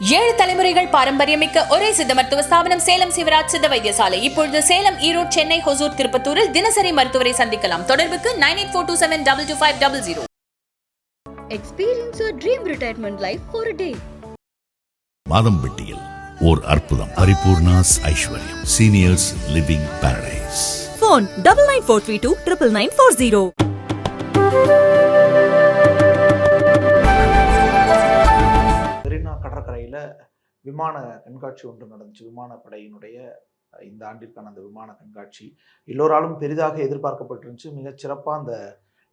ஏழு தலைமுறைகள் பாரம்பரியமிக்க ஒரே சித்த மருத்துவ ஸ்தாபனம் சேலம் சிவராஜ் சித்த வைத்தியசாலை. இப்பொழுது சேலம் ஈரோடு சென்னை ஹொசூர் திருப்பத்தூரில் தினசரி மருத்துவரை சந்திக்கலாம். தொடர்புக்கு nine eight four two seven double two five double zero. Dream retirement life for a day. மாதம்பட்டியில் ஓர் அற்புதம். Paripoornas Aishwaryam. Seniors living paradise phone double nine four three two triple nine four zero. கடற்கரையில் விமான கண்காட்சி ஒன்று நடந்துச்சு. விமானப்படையினுடைய இந்த ஆண்டிற்கான அந்த விமான கண்காட்சி. எல்லோராலும் பெரிதாக எதிர்பார்க்கப்பட்டிருந்துச்சு. மிகச் சிறப்பாக அந்த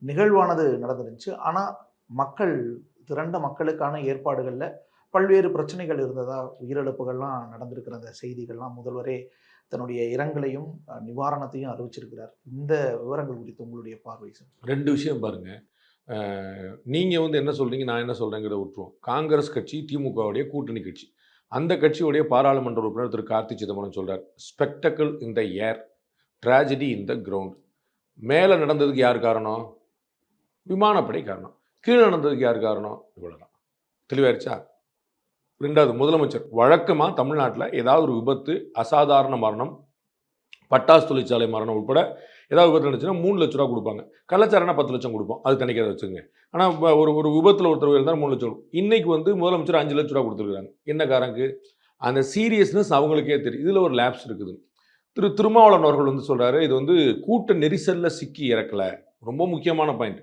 நிகழ்வானது நடந்துருந்துச்சு. ஆனால் மக்கள் திரண்ட மக்களுக்கான ஏற்பாடுகளில் பல்வேறு பிரச்சனைகள் இருந்ததா உயிரிழப்புகள்லாம் நடந்திருக்கிற அந்த செய்திகள்லாம் முதல்வரே தன்னுடைய இரங்கலையும் நிவாரணத்தையும் அறிவிச்சிருக்கிறார். இந்த விவரங்கள் குறித்து உங்களுடைய பார்வை சார்? ரெண்டு விஷயம் பாருங்கள் நீங்கள் வந்து என்ன சொல்கிறீங்க நான் என்ன சொல்கிறேங்கிறத விட்டுருவோம் காங்கிரஸ் கட்சி திமுகவுடைய கூட்டணி கட்சி. அந்த கட்சியுடைய பாராளுமன்ற உறுப்பினர் திரு. கார்த்தி சிதம்பரம் சொல்கிறார் spectacle in the air tragedy in the ground மேலே நடந்ததுக்கு யார் காரணம்? விமானப்படை காரணம். கீழே நடந்ததுக்கு யார் காரணம்? இவ்வளோதான் தெளிவாயிருச்சா? ரெண்டாவது முதலமைச்சர் வழக்கமாக தமிழ்நாட்டில் ஏதாவது ஒரு விபத்து அசாதாரண மரணம் பட்டாசு தொழிற்சாலை மரணம் உட்பட ஏதாவது விபத்து நடந்துச்சுன்னா மூணு லட்ச ரூபா கொடுப்பாங்க. கள்ளச்சாரனா பத்து லட்சம் கொடுப்போம். அது தனிக்கிறத வச்சுங்க ஆனால் ஒரு ஒரு விபத்தில் ஒருத்தர் இருந்தால் மூணு லட்சம் இன்னைக்கு வந்து முதலமைச்சர் அஞ்சு லட்ச ரூபா கொடுத்துருக்காங்க என்ன காரணக்கு அந்த சீரியஸ்னஸ் அவங்களுக்கே தெரியும். இதில் ஒரு லேப்ஸ் இருக்குது. திரு திருமாவளவன் அவர்கள் வந்து சொல்கிறாரு இது வந்து கூட்ட நெரிசலில் சிக்கி இறக்கல. ரொம்ப முக்கியமான பாயிண்ட்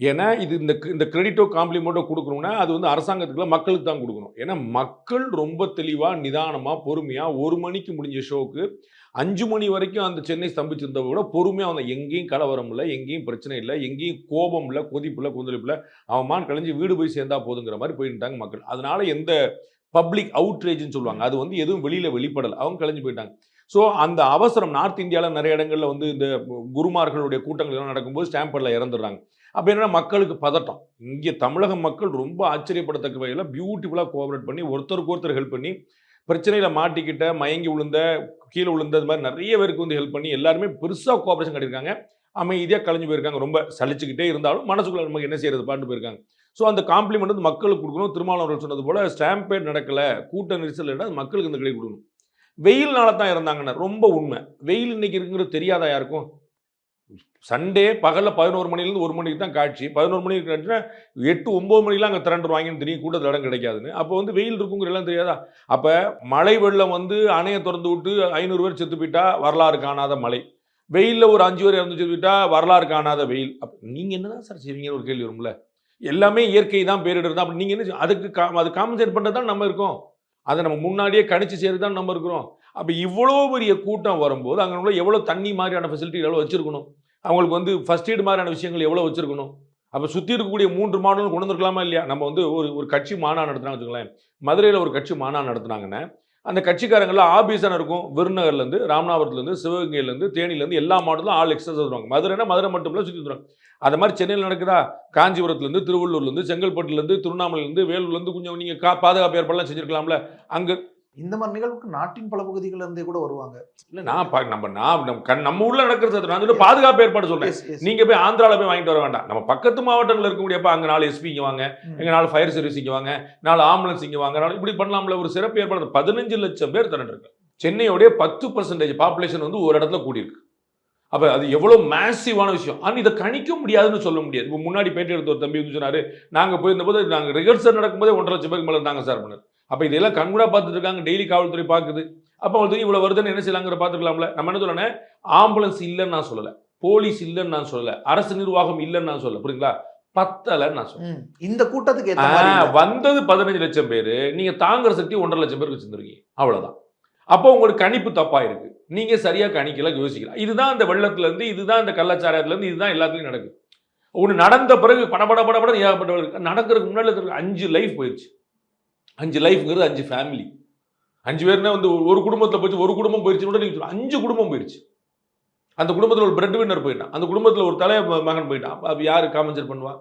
ஏன்னா இது இந்த இந்த கிரெடிட்டோ காம்ப்ளிமெண்ட்டோ கொடுக்கணும்னா அது வந்து அரசாங்கத்துக்குள்ள மக்களுக்கு தான் கொடுக்கணும். ஏன்னா மக்கள் ரொம்ப தெளிவாக நிதானமாக பொறுமையாக ஒரு மணிக்கு முடிஞ்ச ஷோக்கு அஞ்சு மணி வரைக்கும் அந்த சென்னை ஸ்தம்பிச்சிருந்தவங்க கூட பொறுமையாக அவன் எங்கேயும் கலவரம் இல்லை எங்கேயும் பிரச்சனை இல்லை எங்கேயும் கோபம் இல்லை கொதிப்பு இல்லை கொந்தளிப்பு இல்லை அவன் மான் கழிஞ்சு வீடு போய் சேர்ந்தா போதுங்கிற மாதிரி போயிட்டாங்க மக்கள். அதனால எந்த பப்ளிக் அவுட்ரேஜ்னு சொல்லுவாங்க. அது வந்து எதுவும் வெளியில் வெளிப்படலை. அவங்க கழிஞ்சு போயிட்டாங்க. ஸோ அந்த அவசரம் நார்த் இந்தியாவில் நிறைய இடங்களில் வந்து இந்த குருமார்களுடைய கூட்டங்கள் எல்லாம் நடக்கும்போது ஸ்டாம்பர்டில் இறந்துடுறாங்க. அப்போ என்னென்னா மக்களுக்கு பதட்டம். இங்கே தமிழக மக்கள் ரொம்ப ஆச்சரியப்படத்தக்க வகையில் பியூட்டிஃபுல்லாக கோஆபரேட் பண்ணி ஒருத்தருக்கு ஒருத்தர் ஹெல்ப் பண்ணி பிரச்சனையில் மாட்டிக்கிட்ட மயங்கி விழுந்த கீழே விழுந்த இது மாதிரி நிறைய பேருக்கு வந்து ஹெல்ப் பண்ணி எல்லாருமே பெருசாக கோஆபரேஷன் கட்டியிருக்காங்க. அமைதியாக கலைஞ்சு போயிருக்காங்க. ரொம்ப சலிச்சுக்கிட்டே இருந்தாலும் மனசுக்குள்ள நமக்கு என்ன செய்யறது பாட்டு போயிருக்காங்க. ஸோ அந்த காம்ப்ளிமெண்ட் வந்து மக்களுக்கு கொடுக்கணும். திருமாவளவர்கள் சொன்னது போல ஸ்டாம்பேட் நடக்கலை கூட்ட நெரிசல் அது மக்களுக்கு இந்த கிடை கொடுக்கணும். வெயில்னால தான் இறந்தாங்கன்னு ரொம்ப உண்மை. வெயில் இன்னைக்கு இருக்குங்கிறது தெரியாதா யாருக்கும்? சண்டே பகலில் பதினோரு மணிலேருந்து ஒரு மணிக்கு தான் காட்சி. பதினோரு மணிக்கு காட்சினா எட்டு ஒம்பது மணிக்கெலாம் அங்கே திரண்டுருவாங்கன்னு தெரியும். கூட்டத்தில் இடம் கிடைக்காதுன்னு. அப்போ வந்து வெயில் இருக்குங்கிற எல்லாம் தெரியாதா? அப்போ மழை வெள்ளம் வந்து அணையை திறந்து விட்டு ஐநூறு பேர் செத்து போயிட்டா வரலாறு காணாத மழை. வெயிலில் ஒரு அஞ்சு பேர் இறந்து செத்து போயிட்டா வரலாறு காணாத வெயில். அப்போ நீங்கள் என்ன தான் சார் செய்வீங்கன்னு ஒரு கேள்வி வரும்ல. எல்லாமே இயற்கை தான் பேரிடர் தான் அப்போ நீங்கள் என்ன அதுக்கு கா அது காம்பன்சேட் பண்ணுறது தான் நம்ம இருக்கோம். அதை நம்ம முன்னாடியே கணிச்சு செய்கிறது தான் நம்ம இருக்கிறோம். அப்போ இவ்வளோ பெரிய கூட்டம் வரும்போது அங்கே உள்ள எவ்வளோ தண்ணி மாதிரியான ஃபெசிலிட்டி எவ்வளோ வச்சுருக்கணும்? அவங்களுக்கு வந்து ஃபஸ்ட் எய்டு மாதிரியான விஷயங்கள் எவ்வளோ வச்சுருக்கணும்? அப்போ சுற்றி இருக்கக்கூடிய மூன்று மாடலும் கொண்டு வந்துருக்கலாமா இல்லையா? நம்ம வந்து ஒரு ஒரு கட்சி மாநாடு நடத்துனாங்க வச்சுக்கோங்களேன். மதுரையில் ஒரு கட்சி மாநாடு நடத்துனாங்கன்னா அந்த கட்சிக்காரங்களில் ஆபீஸான இருக்கும். விருநகர்லேருந்து ராமநாதபுரத்துலேருந்து சிவகங்கையிலேருந்து தேனியிலேருந்து எல்லா மாடலும் ஆள் எக்ஸஸ் வருவாங்க. மதுரைனா மதுரை மட்டும் இல்லை சுற்றி வந்துடுவாங்க அது மாதிரி சென்னையில் நடக்குதா? காஞ்சிபுரத்துலேருந்து திருவள்ளூர்லேருந்து செங்கல்பட்டுலேருந்து திருவண்ணாமலையிலேருந்து வேலூர்லேருந்து கொஞ்சம் நீங்கள் கா பாதுகாப்பு ஏற்பாடுலாம் செஞ்சுருக்கலாம்ல. அங்கே இந்த மாதிரி நிகழ்வுக்கு நாட்டின் பல பகுதிகளில் இருந்தே கூட வருவாங்க. இல்லை நான் நம்ம நான் நம்ம கண் நம்ம ஊரில் நடக்கிறது. நான் வந்து பாதுகாப்பு ஏற்பாடு சொல்கிறேன் Yes, yes. நீங்க போய் ஆந்திரால போய் வாங்கிட்டு வர வேண்டாம். நம்ம பக்கத்து மாவட்டங்கள் இருக்கக்கூடியப்ப அங்க நாலு எஸ்பி இங்க வாங்க. ம். எங்க நாலு ஃபயர் சர்வீஸ் இங்க வாங்க. நாலு ஆம்புலன்ஸ் இங்க வாங்க. நாலு இப்படி பண்ணலாம்ல. ஒரு சிறப்பு ஏற்பாடு. பதினஞ்சு லட்சம் பேர் திரண்டிருக்கு சென்னையோடைய பத்து பர்சன்டேஜ் பாப்புலேஷன் வந்து ஒரு இடத்துல கூடியிருக்கு. அப்ப அது எவ்வளவு மேசிவான விஷயம். ஆனா இதை கணிக்க முடியாதுன்னு சொல்ல முடியாது. இப்போ முன்னாடி பேட்டி எடுத்த ஒரு தம்பி வந்து சொன்னாரு நாங்க போயிருந்தபோது நாங்க ரிஹர்சல் நடக்கும்போதே ஒன்றரை லட்சம் பேருக்கு மேல இருந்தாங்க சார் பண்ணார் அப்ப இதெல்லாம் கண்கூடா பார்த்துட்டு இருக்காங்க. டெய்லி காவல்துறை பார்க்குது. அப்போ அவங்களுக்கு இவ்வளவு வருதுன்னு என்ன செய்யலாங்கிற பார்த்துக்கலாம்ல. நம்ம என்ன சொல்லணும் ஆம்புலன்ஸ் இல்லைன்னு நான் சொல்லல. போலீஸ் இல்லைன்னு நான் சொல்லல. அரசு நிர்வாகம் இல்லைன்னு நான் சொல்லல. புரியுங்களா பத்தலைன்னு நான் சொல்ல ம். இந்த கூட்டத்துக்கு. வந்தது பதினஞ்சு லட்சம் பேர். நீங்க தாங்குற சக்தி ஒன்றரை லட்சம் பேருக்கு வச்சிருந்துருக்கீங்க. அவ்வளவுதான். அப்போ உங்களுக்கு கணிப்பு தப்பாக இருக்கு நீங்கள் சரியாக கணிக்கல யோசிக்கலாம் இதுதான் இந்த வெள்ளத்துலேருந்து இதுதான் இந்த கள்ளச்சாராயத்துலேருந்து இதுதான் எல்லாத்துலையும் நடக்குது. ஒன்று நடந்த பிறகு படபட படபட ஏகப்பட்ட நடக்கிறதுக்கு முன்னாடி இருக்கிற அஞ்சு லைஃப் போயிடுச்சு அஞ்சு லைஃப்ங்கிறது அஞ்சு ஃபேமிலி அஞ்சு பேர்னா வந்து ஒரு- குடும்பத்தில் போயிடுச்சு ஒரு குடும்பம் போயிடுச்சு கூட நீங்கள் அஞ்சு குடும்பம் போயிடுச்சு அந்த குடும்பத்தில் ஒரு பிரெட் வின்னர் போயிட்டான். அந்த குடும்பத்தில் ஒரு தலைய மகன் போயிட்டான். அப்போ யார்? காமஞ்சர் பண்ணுவா.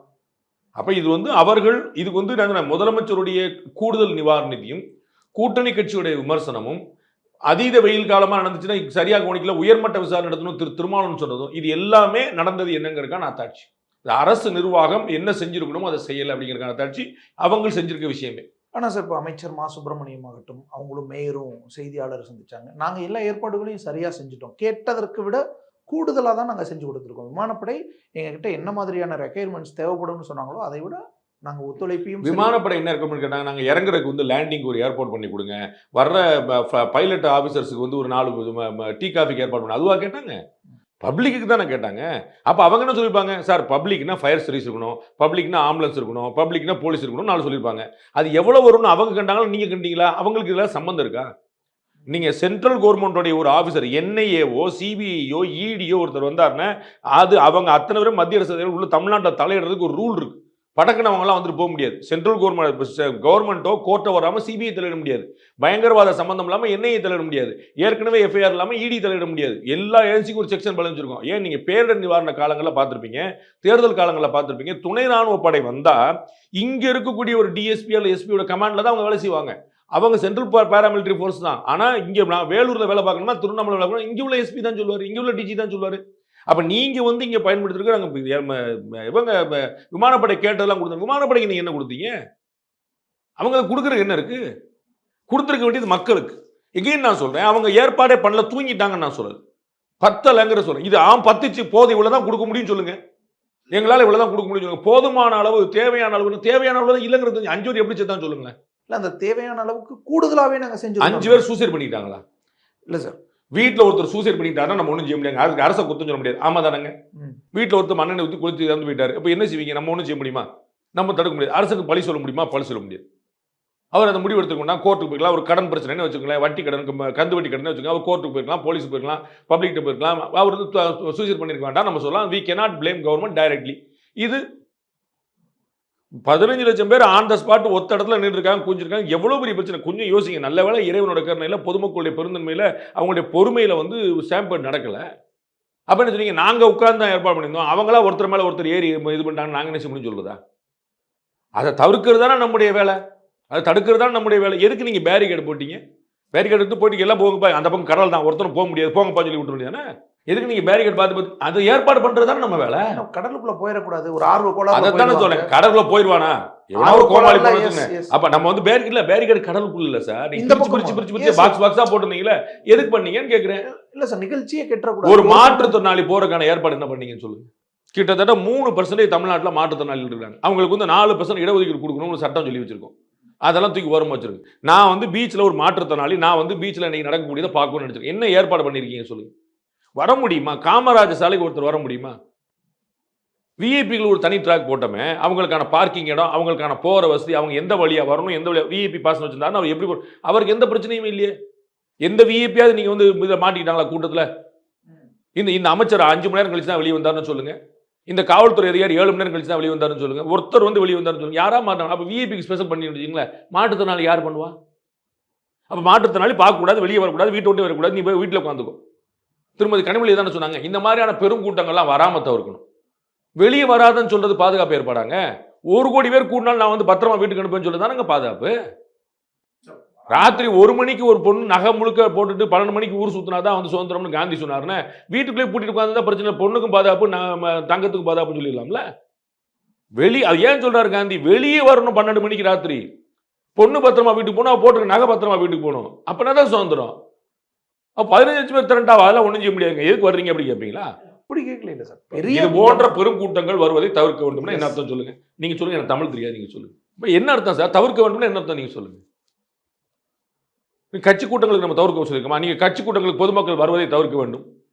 அப்போ இது வந்து அவர்கள் இதுக்கு வந்து நாங்கள் முதலமைச்சருடைய கூடுதல் நிவாரணத்தையும் கூட்டணி கட்சியுடைய விமர்சனமும் அதீத வெயில் காலமாக நடந்துச்சுன்னா சரியாக கவனிக்கல. உயர்மட்ட விசாரணை நடத்தணும். திரு திருமாவளவன் சொன்னதும் இது எல்லாமே நடந்தது என்னங்கிறக்கான அத்தாட்சி. இந்த அரசு நிர்வாகம் என்ன செஞ்சுருக்கணுமோ அதை செய்யலை அப்படிங்கிறக்கான அத்தாட்சி. அவங்க செஞ்சுருக்க விஷயமே. ஆனால் சார் இப்போ அமைச்சர் மா. சுப்பிரமணியம் ஆகட்டும் அவங்களும் மேயரும் செய்தியாளர் சந்திச்சாங்க. நாங்கள் எல்லா ஏற்பாடுகளையும் சரியாக செஞ்சுட்டோம். கேட்டதற்கு விட கூடுதலாக தான் நாங்கள் செஞ்சு கொடுத்துருக்கோம். விமானப்படை எங்ககிட்ட என்ன மாதிரியான ரெக்கொயர்மெண்ட்ஸ் தேவைப்படும்னு சொன்னாங்களோ அதை விட நாங்கள் ஒத்துழைப்பையும் விமானப்படை என்ன ரெக்கமெண்ட் கேட்டாங்க? நாங்கள் இறங்குறதுக்கு வந்து லேண்டிங் ஒரு ஏற்பாடு பண்ணி கொடுங்க. வர்ற பைலட் ஆஃபீஸர்ஸுக்கு வந்து ஒரு நாலு டீ காஃபிக்கு ஏற்பாடு பண்ண அதுவாக கேட்டாங்க? பப்ளிக்கு தானே கேட்டாங்க. அப்போ அவங்க என்ன சொல்லியிருப்பாங்க சார் பப்ளிக்னா ஃபயர் சர்வீஸ் இருக்கணும் பப்ளிக்னா ஆம்புலன்ஸ் இருக்கணும் பப்ளிக்னா போலீஸ் இருக்கணும் நாலு சொல்லியிருப்பாங்க அது எவ்வளோ வரும்னு அவங்க கண்டாங்களா? நீங்கள் கண்டீங்களா? அவங்களுக்கு இதெல்லாம் சம்மந்தம் இருக்கா? நீங்கள் சென்ட்ரல் கவர்மெண்ட்டோடைய ஒரு ஆஃபீஸர் என்ஐஏஓ சிபிஐயோ இடியோ ஒருத்தர் வந்தாருன்னா அது அவங்க அத்தனை பேரும் மத்திய அரசு உள்ள தமிழ்நாட்டில் தலையிடுறதுக்கு ஒரு ரூல் இருக்கு. படக்குன்னு அவங்களாம் வந்துட்டு போக முடியாது. சென்ட்ரல் கவர்மெண்ட் கவர்மெண்ட்டோ கோர்ட்டோ வராமல் சிபிஐ தலையிட முடியாது. பயங்கரவாத சம்பந்தம் இல்லாமல் என்ஐஏ தலையிட முடியாது. ஏற்கனவே எஃப்ஐஆர் இல்லாமல் இடி தலையிட முடியாது. எல்லா ஏஜென்சிக்கும் ஒரு செக்ஷன் பலஞ்சிருக்கும் ஏன்? நீங்கள் பேரிடர் நிவாரண காலங்களில் பார்த்துருப்பீங்க. தேர்தல் காலங்களில் பார்த்துருப்பீங்க. துணை ராணுவ படை வந்தால் இங்கே இருக்கக்கூடிய ஒரு டிஎஸ்பி அல்ல எஸ்பியோட கமாண்டில் தான் அவங்க வேலை செய்வாங்க. அவங்க சென்ட்ரல் பேராமிலிட்டரி ஃபோர்ஸ் தான். ஆனால் இங்கே நான் வேலூரில் வேலை பார்க்கணும்னா திருவண்ணாமலை வேலை பார்க்கணும்? இங்கே உள்ள எஸ்பி தான் சொல்லுவார். இங்கே உள்ள டிஜி தான் சொல்லுவார். அப்போ நீங்கள் வந்து இங்கே பயன்படுத்திருக்க நாங்கள் இவங்க விமானப்படை கேட்டதெல்லாம் கொடுத்தாங்க விமானப்படைக்கு நீங்கள் என்ன கொடுத்தீங்க? அவங்க கொடுக்குறதுக்கு என்ன இருக்கு? கொடுத்துருக்க வேண்டியது மக்களுக்கு. எங்கேயும் நான் சொல்றேன் அவங்க ஏற்பாடே பண்ணல தூங்கிட்டாங்கன்னு நான் சொல்றது பத்தலைங்கிற சொல்றேன். இது ஆம் பத்துச்சு போதும் இவ்வளவு தான் கொடுக்க முடியும்னு சொல்லுங்க. எங்களால் இவ்வளவு தான் கொடுக்க முடியும் போதுமான அளவு தேவையான அளவு தேவையான அளவு தான் இல்லைங்கிறது அஞ்சு பேர் எப்படி சேர்த்தான் சொல்லுங்களேன். இல்லை அந்த தேவையான அளவுக்கு கூடுதலாகவே நாங்கள் செஞ்சு அஞ்சு பேர் சூசைட் பண்ணிக்கிட்டாங்களா இல்லை சார் வீட்டில் ஒருத்தர் சூசைட் பண்ணிட்டாருன்னா நம்ம ஒன்றும் செய்ய முடியாது. அதுக்கு அரசை குத்தம் சொல்ல முடியாது. ஆமா தானங்க. வீட்டில் ஒருத்தர் மண்ணெண்ணை ஊற்றி குளித்து இறந்து போயிட்டாரு. இப்போ என்ன செய்வீங்க? நம்ம ஒன்றும் செய்ய முடியுமா? நம்ம தடுக்க முடியாது. அரசுக்கு பழி சொல்ல முடியுமா? பழி சொல்ல முடியாது. அவர் அந்த முடிவு எடுத்துக்கணும்னா கோர்ட்டுக்கு போய்க்கலாம். ஒரு கடன் பிரச்சனைன்னு வச்சுக்கோங்களேன். வட்டி கடன் கந்து வட்டி கடன் வச்சுக்கோங்க. அவர் கோர்ட்டுக்கு போயிருக்கலாம் போலீஸ் போயிருக்கலாம் பப்ளிக்கிட்ட போயிருக்கலாம் அவர் வந்து சூசைட் பண்ணிருக்க வேண்டாம் நம்ம சொல்லலாம். We cannot blame government directly இது பதினஞ்சு லட்சம் பேர் ஆன் த ஸ்பாட் ஒத்த இடத்துல நின்றுருக்காங்க குஞ்சிருக்காங்க எவ்வளோ பெரிய பிரச்சனை? கொஞ்சம் யோசிங்க. நல்ல வேலை இறைவனோட கருணையில் பொதுமக்களுடைய பெருந்தன்மையில் அவங்களுடைய பொறுமையில் வந்து ஸ்டாம்பேட் நடக்கலை. அப்போ என்ன சொன்னீங்க நாங்கள் உட்கார்ந்து தான் ஏற்பாடு பண்ணியிருந்தோம். அவங்களா ஒருத்தர் மேலே ஒருத்தர் ஏறி இது பண்ணிட்டாங்க நாங்கள் என்ன செய்ய முடியும் சொல்லுதா? அதை தவிர்க்கிறது தானே நம்முடைய வேலை. அதை தடுக்கிறது தான் நம்முடைய வேலை. எதுக்கு நீங்கள் பேரிகேடு போட்டீங்க? பேரிகேடு எடுத்து போட்டிங்க எல்லாம் போங்கப்பா. அந்த பக்கம் கடல் தான். ஒருத்தரும் போக முடியாது. போங்கப்பா சொல்லி விட்டு எதுக்கு நீங்கள் பேரிகேட் பார்த்து பார்த்து அதை ஏற்பாடு பண்ணுறது தானே நம்ம வேலை? கடலுக்குள்ள போயிடக்கூடாது. ஒரு ஆர்வ கோளாறு அதைத்தானே சொல்றேன். கடலுக்குள்ள போயிடுவானா? ஒரு கோமாளி அப்ப நம்ம வந்து பேரிகேட்ல பேரிகேட் கடலுக்குள்ள இல்ல சார். நீங்க இந்த பிரிச்சு பக்கம் பிரிச்சு பிரிச்சு. பாக்ஸ் பாக்ஸா போட்டுருந்தீங்களே? எதுக்கு பண்ணீங்கன்னு கேக்குறேன். இல்ல சார் நிகழ்ச்சியே கெட்டக்கூடாது ஒரு மாற்றுத்திறனாளி போறதுக்கான ஏற்பாடு என்ன பண்ணீங்கன்னு சொல்லுங்க. கிட்டத்தட்ட மூணு பர்சன்டேஜ் தமிழ்நாட்டில் மாற்றுத்திறனாளிகள் இருக்காங்க. அவங்களுக்கு வந்து நாலு பர்சன்ட் இடஒதுக்கீடு கொடுக்கணும்னு சட்டம் சொல்லி வச்சிருக்கோம். அதெல்லாம் தூக்கி ஓரமா வச்சிருக்கு நான் வந்து பீச்சில் ஒரு மாற்றுத்திறனாளி நான் வந்து பீச்சில் இன்னைக்கு நடக்கக்கூடியதை பார்க்கணும்னு நினைச்சிருக்கேன். என்ன ஏற்பாடு பண்ணியிருக்கீங்க சொல்லுங்க. வர முடியுமா? காமராஜர் சாலைக்கு ஒருத்தர் வர முடியுமா? விஐபிகள் ஒரு தனி ட்ராக் போட்டோமே அவங்களுக்கான பார்க்கிங் இடம் அவங்களுக்கான போகிற வசதி அவங்க எந்த வழியாக வரணும் எந்த வழியாக விஐபி பாஸ் வச்சிருந்தாருன்னு அவர் எப்படி அவருக்கு எந்த பிரச்சனையும் இல்லையே. எந்த விஐபியாவது நீங்கள் வந்து இதில் மாட்டிக்கிட்டாங்களா கூட்டத்தில்? இந்த இந்த அமைச்சர் அஞ்சு மணி நேரம் கழிச்சு தான் வெளியே வந்தாருன்னு சொல்லுங்க. இந்த காவல்துறை அதிகாரி ஏழு மணி நேரம் கழிச்சு தான் வெளியே வந்தாருன்னு சொல்லுங்கள் ஒருத்தர் வந்து வெளியே வந்தாருன்னு சொல்லுங்க. யாராக மாட்டாங்க அப்போ விஐபிக்கு ஸ்பெஷல் பண்ணி வச்சுங்களேன் மாற்றுத்திறனாளி யார் பண்ணுவா? அப்போ மாற்றுத்திறனாளி பார்க்கக்கூடாது வெளியே வரக்கூடாது வீட்டை விட்டு வரக்கூடாது. நீ போய் வீட்டில் உட்காந்துக்கோ. திருமதி கனிமொழி தானே சொன்னாங்க இந்த மாதிரியான பெரும் கூட்டங்கள்லாம் வராமல் தவிர்க்கணும். வெளியே வராதுன்னு சொல்றது பாதுகாப்பு ஏற்பாடாங்க? ஒரு கோடி பேர் கூட்டினாலும் நான் வந்து பத்திரமா வீட்டுக்கு அனுப்புன்னு சொல்லி தானங்க பாதுகாப்பு? ராத்திரி ஒரு மணிக்கு ஒரு பொண்ணு நகை முழுக்க போட்டுட்டு பன்னெண்டு மணிக்கு ஊர் சுத்தினா தான் வந்து சுதந்திரம்னு காந்தி சொன்னாருன்னு வீட்டுக்குள்ளே பூட்டிட்டு உட்காந்து பிரச்சனை பொண்ணுக்கும் பாதுகாப்பு நம்ம தங்கத்துக்கும் பாதுகாப்புன்னு சொல்லிடலாம்ல? வெளி அது ஏன் சொல்றாரு காந்தி? வெளியே வரணும் பன்னெண்டு மணிக்கு ராத்திரி. பொண்ணு பத்திரமா வீட்டுக்கு போகணும் அவ நகை பத்திரமா வீட்டுக்கு போகணும். அப்படின்னா தான் சுதந்திரம். பதினஞ்சு லட்சம் பேர் திரண்டா அதெல்லாம் ஒன்றும் செய்ய முடியாதுங்க. எதுக்கு வர்றீங்க அப்படி கேட்பீங்களா? அப்படி கேட்கல இல்ல சார் பெரிய போன்ற பெரும் கூட்டங்கள் வருவதை தவிர்க்க வேண்டும்னா என்ன அர்த்தம் சொல்லுங்க? நீங்க சொல்லுங்க எனக்கு தமிழ் தெரியாது நீங்க சொல்லுங்க. இப்ப என்ன அர்த்தம் சார்? தவிர்க்க வேண்டும்னா என்ன அர்த்தம் நீங்க சொல்லுங்க? கட்சி கூட்டங்களுக்கு நம்ம தவிர்க்க சொல்லிருக்கோமா நீங்க கட்சி கூட்டங்களுக்கு பொதுமக்கள் வருவதை தவிர்க்க வேண்டும்.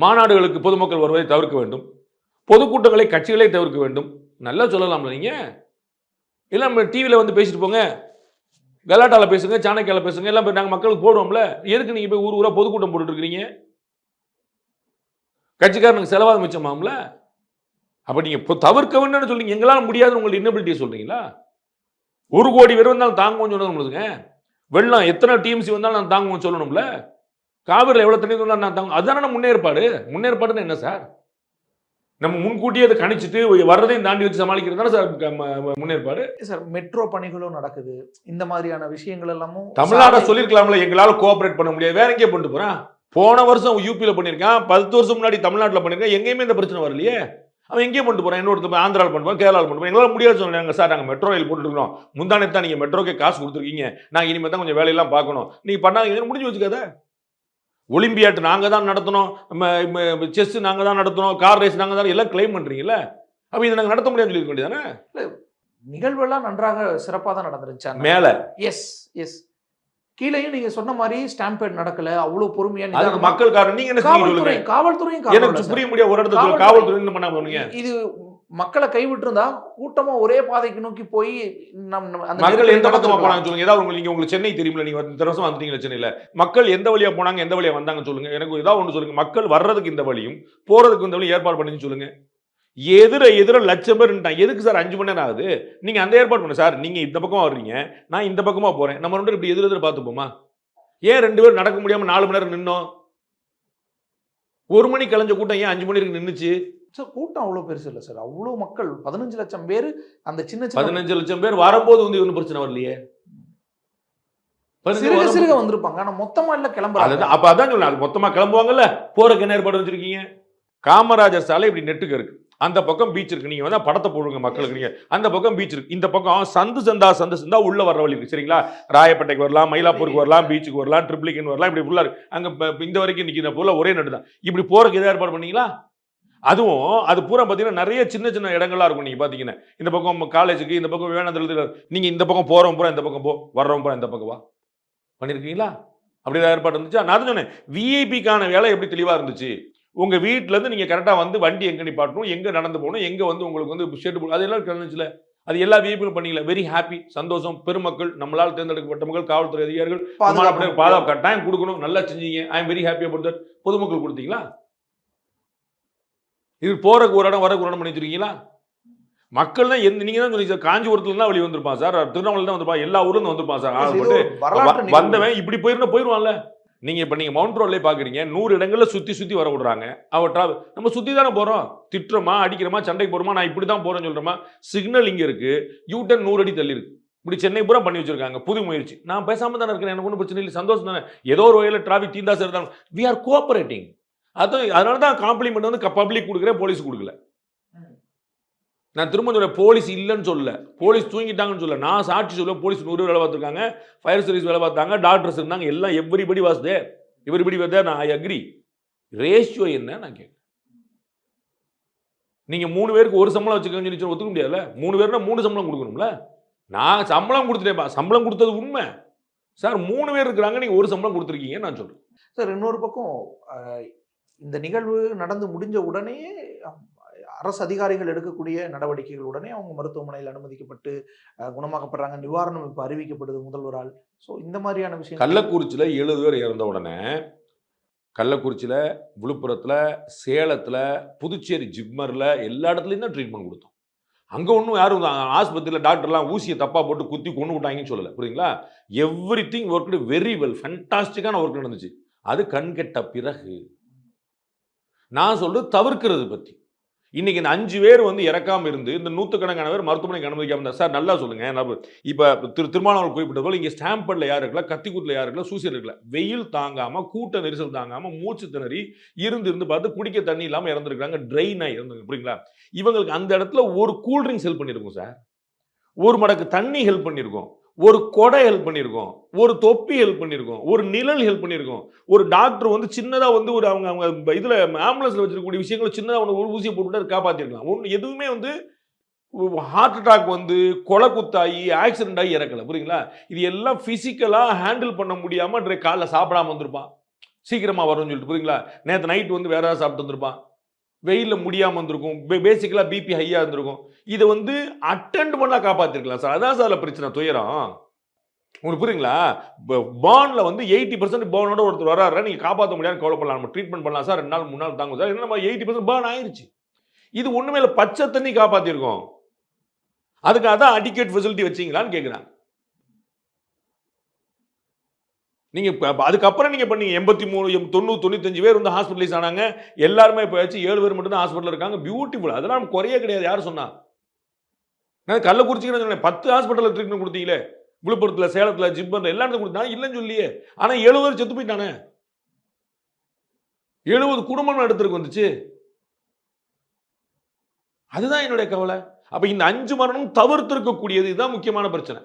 மாநாடுகளுக்கு பொதுமக்கள் வருவதை தவிர்க்க வேண்டும். பொதுக்கூட்டங்களை கட்சிகளை தவிர்க்க வேண்டும். நல்லா சொல்லலாம்ல நீங்க. இல்லை நம்ம டிவியில் வந்து பேசிட்டு போங்க. கலாட்டால பேசுங்க சாணக்கியால பேசுங்க எல்லாம் போய் நாங்கள் மக்களுக்கு போடுவோம்ல. எதுக்கு நீங்க போய் ஊர் ஊரா பொதுக்கூட்டம் போட்டுட்டு இருக்கிறீங்க? கட்சிக்காரனுக்கு செலவாக மிச்சமாம்ல அப்ப நீங்க இப்போ தவிர்க்க வேண்டும்னு சொல்றீங்க. எங்களால் முடியாது உங்களுக்கு இன்னபிலிட்டியை சொல்றீங்களா? ஒரு கோடி பேர் வந்தாலும் தாங்குவோம் சொல்லணும் உங்களுக்கு வெள்ளம் எத்தனை டிஎம்சி வந்தாலும் நான் தாங்குவோம் சொல்லணும்ல? காவிரியில் எவ்வளவு தண்ணி வந்தாலும் நான் தாங்க அதுதானே முன்னேற்பாடு? முன்னேற்பாடுன்னு என்ன சார்? நம்ம முன்கூட்டியே அதை கணிச்சிட்டு வர்றதையும் தாண்டி வச்சு சமாளிக்கிறது தானே சார் முன்னேற்பாடு? சார் மெட்ரோ பணிகளும் நடக்குது. இந்த மாதிரியான விஷயங்கள் எல்லாமும் தமிழ்நாட சாலை- சொல்லிருக்கலாம்ல எங்களால கோஆபரேட் பண்ண முடியாது. வேற எங்கேயே பண்ணிட்டு போறான். போன வருஷம் யூபியில் பண்ணியிருக்கான் பத்து வருஷம் முன்னாடி தமிழ்நாட்டில் பண்ணியிருக்கான். எங்கேயுமே இந்த பிரச்சனை வரலையே. அவன் எங்கேயே பண்ணிட்டு போறான். இன்னொருத்தர் ஆந்திராவில் போறான் கேரளாவில் போறான். எங்களால் முடியாது சொன்னாங்க சார். நாங்கள் மெட்ரோ ரயில் போட்டுருக்கோம் முந்தானே தான் நீங்கள் மெட்ரோக்கே காசு கொடுத்துருக்கீங்க. நாங்கள் இனிமேல் தான் கொஞ்சம் வேலையெல்லாம் பார்க்கணும். நீ பண்ணாங்க முடிஞ்சு வச்சுக்காத. ஒலிம்பியாட் நாங்கள் தான் நடத்தணும் செஸ் நாங்கள் தான் நடத்தணும் கார் ரேஸ் நாங்கள் தான் எல்லாம் கிளைம் பண்ணுறீங்கல்ல அப்போ இதை நாங்கள் நடத்த முடியாதுன்னு சொல்லியிருக்க வேண்டியதானே நிகழ்வெல்லாம் நன்றாக சிறப்பாக தான் நடந்துருச்சு மேலே. எஸ் எஸ் கீழேயும் நீங்க சொன்ன மாதிரி ஸ்டாம்பேட் நடக்கல அவ்வளவு பொறுமையா மக்கள் காரணம் நீங்கள் என்ன காவல்துறை காவல்துறையும் எனக்கு. புரிய முடியாது ஒரு இடத்துல காவல்துறை என்ன பண்ண போறீங்க. இது மக்களை கைவிட்டு இருந்தா கூட்டமா ஒரே பாதைக்கு நோக்கி போய் நம் மக்கள் எந்த பக்கமா. போனாங்க சொல்லுங்க. ஏதாவது உங்களுக்கு நீங்க உங்களுக்கு சென்னை தெரியுமில்ல நீங்க இந்த வருஷம் வந்துட்டீங்களா சென்னையில? மக்கள் எந்த வழியா போனாங்க எந்த வழியா வந்தாங்க சொல்லுங்க. எனக்கு ஏதாவது ஒன்று சொல்லுங்க. மக்கள் வர்றதுக்கு இந்த வழியும் போறதுக்கு இந்த வழியும் ஏற்பாடு பண்ணி சொல்லுங்க. எதிர எதிர லட்சம் பேர். எதுக்கு சார் அஞ்சு மணி நேரம் ஆகுது? நீங்க அந்த ஏற்பாடு பண்ணு சார் நீங்க இந்த பக்கமா வர்றீங்க. நான் இந்த பக்கமா போறேன். நம்ம ரெண்டு இப்படி எதிர் எதிர பார்த்துப்போமா? ஏன் ரெண்டு பேரும் நடக்க முடியாம நாலு மணி நேரம் நின்னோம்? ஒரு மணி கலைஞ்ச கூட்டம் ஏன் அஞ்சு மணி நின்னுச்சு? சார் கூட்டம் அவ்வளவு பெருசு இல்ல சார் அவ்வளவு மக்கள் பதினஞ்சு லட்சம் பேர் அந்த சின்ன பதினஞ்சு லட்சம் பேர் வரும்போது வந்து ஒன்றும் பிரச்சனை வரலையே? சிறுக சிறுக வந்திருப்பாங்க. ஆனா மொத்தமா இல்ல கிளம்புறாங்க. அப்ப அதான் சொல்லணும் அது மொத்தமா கிளம்புவாங்கல்ல? போறதுக்கு என்ன ஏற்பாடு வச்சிருக்கீங்க? காமராஜர் சாலை இப்படி நெட்டுக்கு இருக்கு. அந்த பக்கம் பீச் இருக்கு. நீங்க வந்து படத்தை போடுங்க மக்களுக்கு. நீங்க அந்த பக்கம் பீச் இருக்கு. இந்த பக்கம் சந்து சந்தா சந்து சந்தா உள்ள வர வழி இருக்கு. சரிங்களா? ராயப்பேட்டைக்கு வரலாம் மயிலாப்பூருக்கு வரலாம் பீச்சுக்கு வரலாம் ட்ரிப்ளிகன் வரலாம். இப்படி ஃபுல்லா இருக்கு. அங்க இந்த வரைக்கும் நிக்கிற போல ஒரே நடு தான். இப்படி போறதுக்கு எதாவது ஏற்பாடு பண்ணீங்களா? அதுவும் அது பூரா பார்த்தீங்கன்னா நிறைய சின்ன சின்ன இடங்களா இருக்கும் நீங்க பாத்தீங்கன்னா. இந்த பக்கம் காலேஜுக்கு இந்த பக்கம் வேணாந்திரத்தில் நீங்க இந்த பக்கம் போறவங்க பூரா இந்த பக்கம் போ வர்றவங்க பூரா இந்த பக்கம் வா. பண்ணிருக்கீங்களா? அப்படி ஏதாவது ஏற்பாடு இருந்துச்சா. நான் தான் சொன்னேன் விஐபிக்கான வேலை எப்படி தெளிவா இருந்துச்சு? உங்க வீட்ல இருந்து நீங்க கரெக்டா வந்து வண்டி எங்க நிப்பாட்டணும் எங்க நடந்து போகணும் எங்க வந்து உங்களுக்கு வந்து ஷெட் போடணும் அதெல்லாம் இருந்துச்சுல அது எல்லா விஐபியும் பண்ணீங்களா வெரி ஹாப்பி சந்தோஷம் பெருமக்கள் நம்மளால் தேர்ந்தெடுக்கப்பட்ட மக்கள் காவல்துறை அதிகாரிகள் பாதுகாப்பு பாதுகாப்பு கட்டாயம் கொடுக்கணும் நல்லா செஞ்சீங்க. I am very happy about that பொதுமக்கள் கொடுத்தீங்களா? இது போறக்கு ஒரு இடம் வரக்கு ஒரு இடம் பண்ணி வச்சிருக்கீங்களா மக்கள் தான் எந்த நீங்க தான் சார் காஞ்சிபுரத்துல தான் வெளியே வந்திருப்பான் சார் திருவண்ணாமலை தான் வந்திருப்பான் எல்லா ஊர்ல இருந்து வந்திருப்பான் சார். வந்தவன் இப்படி போயிருந்தா போயிருவான்ல. நீங்க இப்ப நீங்க மவுண்ட் ரோட்லயே பாக்குறீங்க நூறு இடங்கள்ல சுத்தி சுத்தி வர விடுறாங்க. அவ டிராவல் நம்ம சுத்தி தானே போறோம். திட்டுறோமா அடிக்கிறோமா சண்டைக்கு போறோமா நான் இப்படி தான் போறேன்னு சொல்றோமா? சிக்னல் இங்க இருக்கு யூட்டன் நூறு அடி தள்ளி இருக்கு. இப்படி சென்னை பூரா பண்ணி வச்சிருக்காங்க புது முயற்சி. நான் பேசாம தானே இருக்கேன் எனக்கு ஒன்றும் பிரச்சனை இல்லை சந்தோஷம் தானே. ஏதோ ஒரு வகையில் டிராஃபிக் தீந்தா சார் வி ஆர் கோஆபரேட்டிங் அது அதனால தான் காம்ப்ளிமெண்ட் வந்து பப்ளிக் கொடுக்குறேன் போலீஸ் கொடுக்கல. நான் திரும்ப சொல்ல போலீஸ் இல்லைன்னு சொல்ல போலீஸ் தூங்கிட்டாங்கன்னு சொல்ல நான் சாட்சி சொல்ல போலீஸ் நூறு வேலை பார்த்துருக்காங்க ஃபயர் சர்வீஸ் வேலை பார்த்தாங்க டாக்டர்ஸ் இருந்தாங்க எல்லாம் எவ்ரிபடி வாஸ் தே எவ்ரிபடி வந்து நான் ஐ அக்ரி ரேஷியோ என்ன? நான் கேட்குறேன். நீங்கள் மூணு பேருக்கு ஒரு சம்பளம் வச்சுக்கோங்கன்னு சொல்லி ஒத்துக்க முடியாதுல்ல? மூணு பேர்னா மூணு சம்பளம் கொடுக்கணும்ல? நான் சம்பளம் கொடுத்துட்டேன்ப்பா. சம்பளம் கொடுத்தது உண்மை. சார் மூணு பேர் இருக்கிறாங்க நீங்கள் ஒரு சம்பளம் கொடுத்துருக்கீங்கன்னு நான் சொல்கிறேன் சார் இன்னொரு பக்கம் இந்த நிகழ்வு நடந்து முடிஞ்ச உடனே அரசு அதிகாரிகள் எடுக்கக்கூடிய நடவடிக்கைகள் உடனே அவங்க மருத்துவமனையில் அனுமதிக்கப்பட்டு குணமாக்கப்படுறாங்க. நிவாரணம் இப்போ அறிவிக்கப்படுது முதல்வரால். ஸோ இந்த மாதிரியான விஷயம் கள்ளக்குறிச்சியில் எழுபது பேர் இறந்த உடனே கள்ளக்குறிச்சியில் விழுப்புரத்தில் சேலத்தில் புதுச்சேரி ஜிப்மரில் எல்லா இடத்துலையும் தான் ட்ரீட்மெண்ட் கொடுத்தோம். அங்கே ஒன்றும் யாரும் ஆஸ்பத்திரியில் டாக்டர்லாம் ஊசியை தப்பாக போட்டு குத்தி கொண்டு விட்டாங்கன்னு சொல்லலை. புரியுங்களா everything work very well ஃபண்டாஸ்டிக்கான ஒர்க் நடந்துச்சு. அது கண்கெட்ட பிறகு. நான் சொல்றது தவிர்க்கிறது பற்றி இன்னைக்கு இந்த அஞ்சு பேர் வந்து இறக்காம இருந்து இந்த நூற்றுக்கணக்கான பேர் மருத்துவமனைக்கு அனுமதிக்காம இருந்தா சார் நல்லா சொல்லுங்க. நான் இப்போ திரு திருமாவளவன் குறிப்பிட்டது போல இங்கே ஸ்டாம்பர்டில் யார் இருக்கல கத்திக்குத்தில் யார் இருக்கல சூசியல் இருக்கல. வெயில் தாங்காம கூட்ட நெரிசல் தாங்காம மூச்சு திணறி இருந்து இருந்து பார்த்து குடிக்க தண்ணி இல்லாமல் இறந்துருக்காங்க ட்ரெயின் ஆகி இறந்துருங்க புரியுங்களா? இவங்களுக்கு அந்த இடத்துல ஒரு கூல்ட்ரிங்க்ஸ் ஹெல்ப் பண்ணியிருக்கும் சார். ஒரு மடக்கு தண்ணி ஹெல்ப் பண்ணியிருக்கோம் ஒரு கொடை ஹெல்ப் பண்ணியிருக்கோம். ஒரு தொப்பி ஹெல்ப் பண்ணியிருக்கோம். ஒரு நிழல் ஹெல்ப் பண்ணியிருக்கோம். ஒரு டாக்டர் வந்து சின்னதாக வந்து ஒரு அவங்க அவங்க இதில் ஆம்புலன்ஸில் வச்சிருக்கக்கூடிய விஷயங்களை சின்னதாக ஒன்று ஒரு ஊசியை போட்டு காப்பாற்றிருக்கலாம் ஒன்று எதுவுமே வந்து ஹார்ட் அட்டாக் வந்து கொலை குத்தாகி ஆக்சிடென்ட் ஆகி இறக்கலை. புரியுங்களா இது எல்லாம் ஃபிசிக்கலாக ஹேண்டில் பண்ண முடியாமல் காலைல சாப்பிடாம வந்திருப்பான். சீக்கிரமாக வரும்னு சொல்லிட்டு புரியுங்களா நேற்று நைட் வந்து வேற ஏதாவது சாப்பிட்டு வந்திருப்பான். வெயிலில் முடியாமல் வந்திருக்கும். பேசிக்கலாக பிபி ஹையாக இருந்திருக்கும். இதை வந்து அட்டென்ட் பண்ணால் காப்பாற்றிருக்கலாம் சார். அதான் சார் பிரச்சனை. துயரம். உங்களுக்கு புரியுங்களா? பானில் வந்து எயிட்டி பர்சன்ட் பானோட ஒருத்தர் வராரு நீங்கள் காப்பாற்ற முடியாது கவலைப்படலாம். நம்ம ட்ரீட்மெண்ட் பண்ணலாம் சார். ரெண்டு நாள் மூணு நாள் தாங்க சார். என்ன எயிட்டி பர்சன்ட் பான் ஆயிடுச்சு இது ஒன்றுமே இல்லை பச்சை தண்ணி காப்பாற்றிருக்கோம் அதுக்காக தான் அடிக்கேட் ஃபெசிலிட்டி வச்சீங்களான்னு கேட்குறாங்க நீங்கள் அதுக்கப்புறம் நீங்கள் பண்ணீங்க. எண்பத்தி மூணு எம் தொண்ணூறு தொண்ணூத்தஞ்சு பேர் வந்து ஹாஸ்பிட்டலைஸ் ஆனாங்க. எல்லாருமே இப்போ ஏழு பேர் மட்டும் தான் இருக்காங்க. பியூட்டிஃபுல் அதெல்லாம் நமக்கு குறையே கிடையாது. யார் சொன்னா? நான் கள்ளக்குறிச்சிக்கு சொன்னேன். பத்து ஹாஸ்பிட்டலில் ட்ரீட்மெண்ட் கொடுத்தீங்களே. விழுப்புரத்தில் சேலத்தில் ஜிப்பரில் எல்லா இடத்துல கொடுத்தா இல்லைன்னு சொல்லியே. ஆனால் எழுபது செத்து போயிட்டானே. எழுபது குடும்பம் எடுத்துருக்கு வந்துச்சு. அதுதான் என்னுடைய கவலை. அப்போ இந்த அஞ்சு மரணம் தவிர்த்திருக்கக்கூடியது. இதுதான் முக்கியமான பிரச்சனை.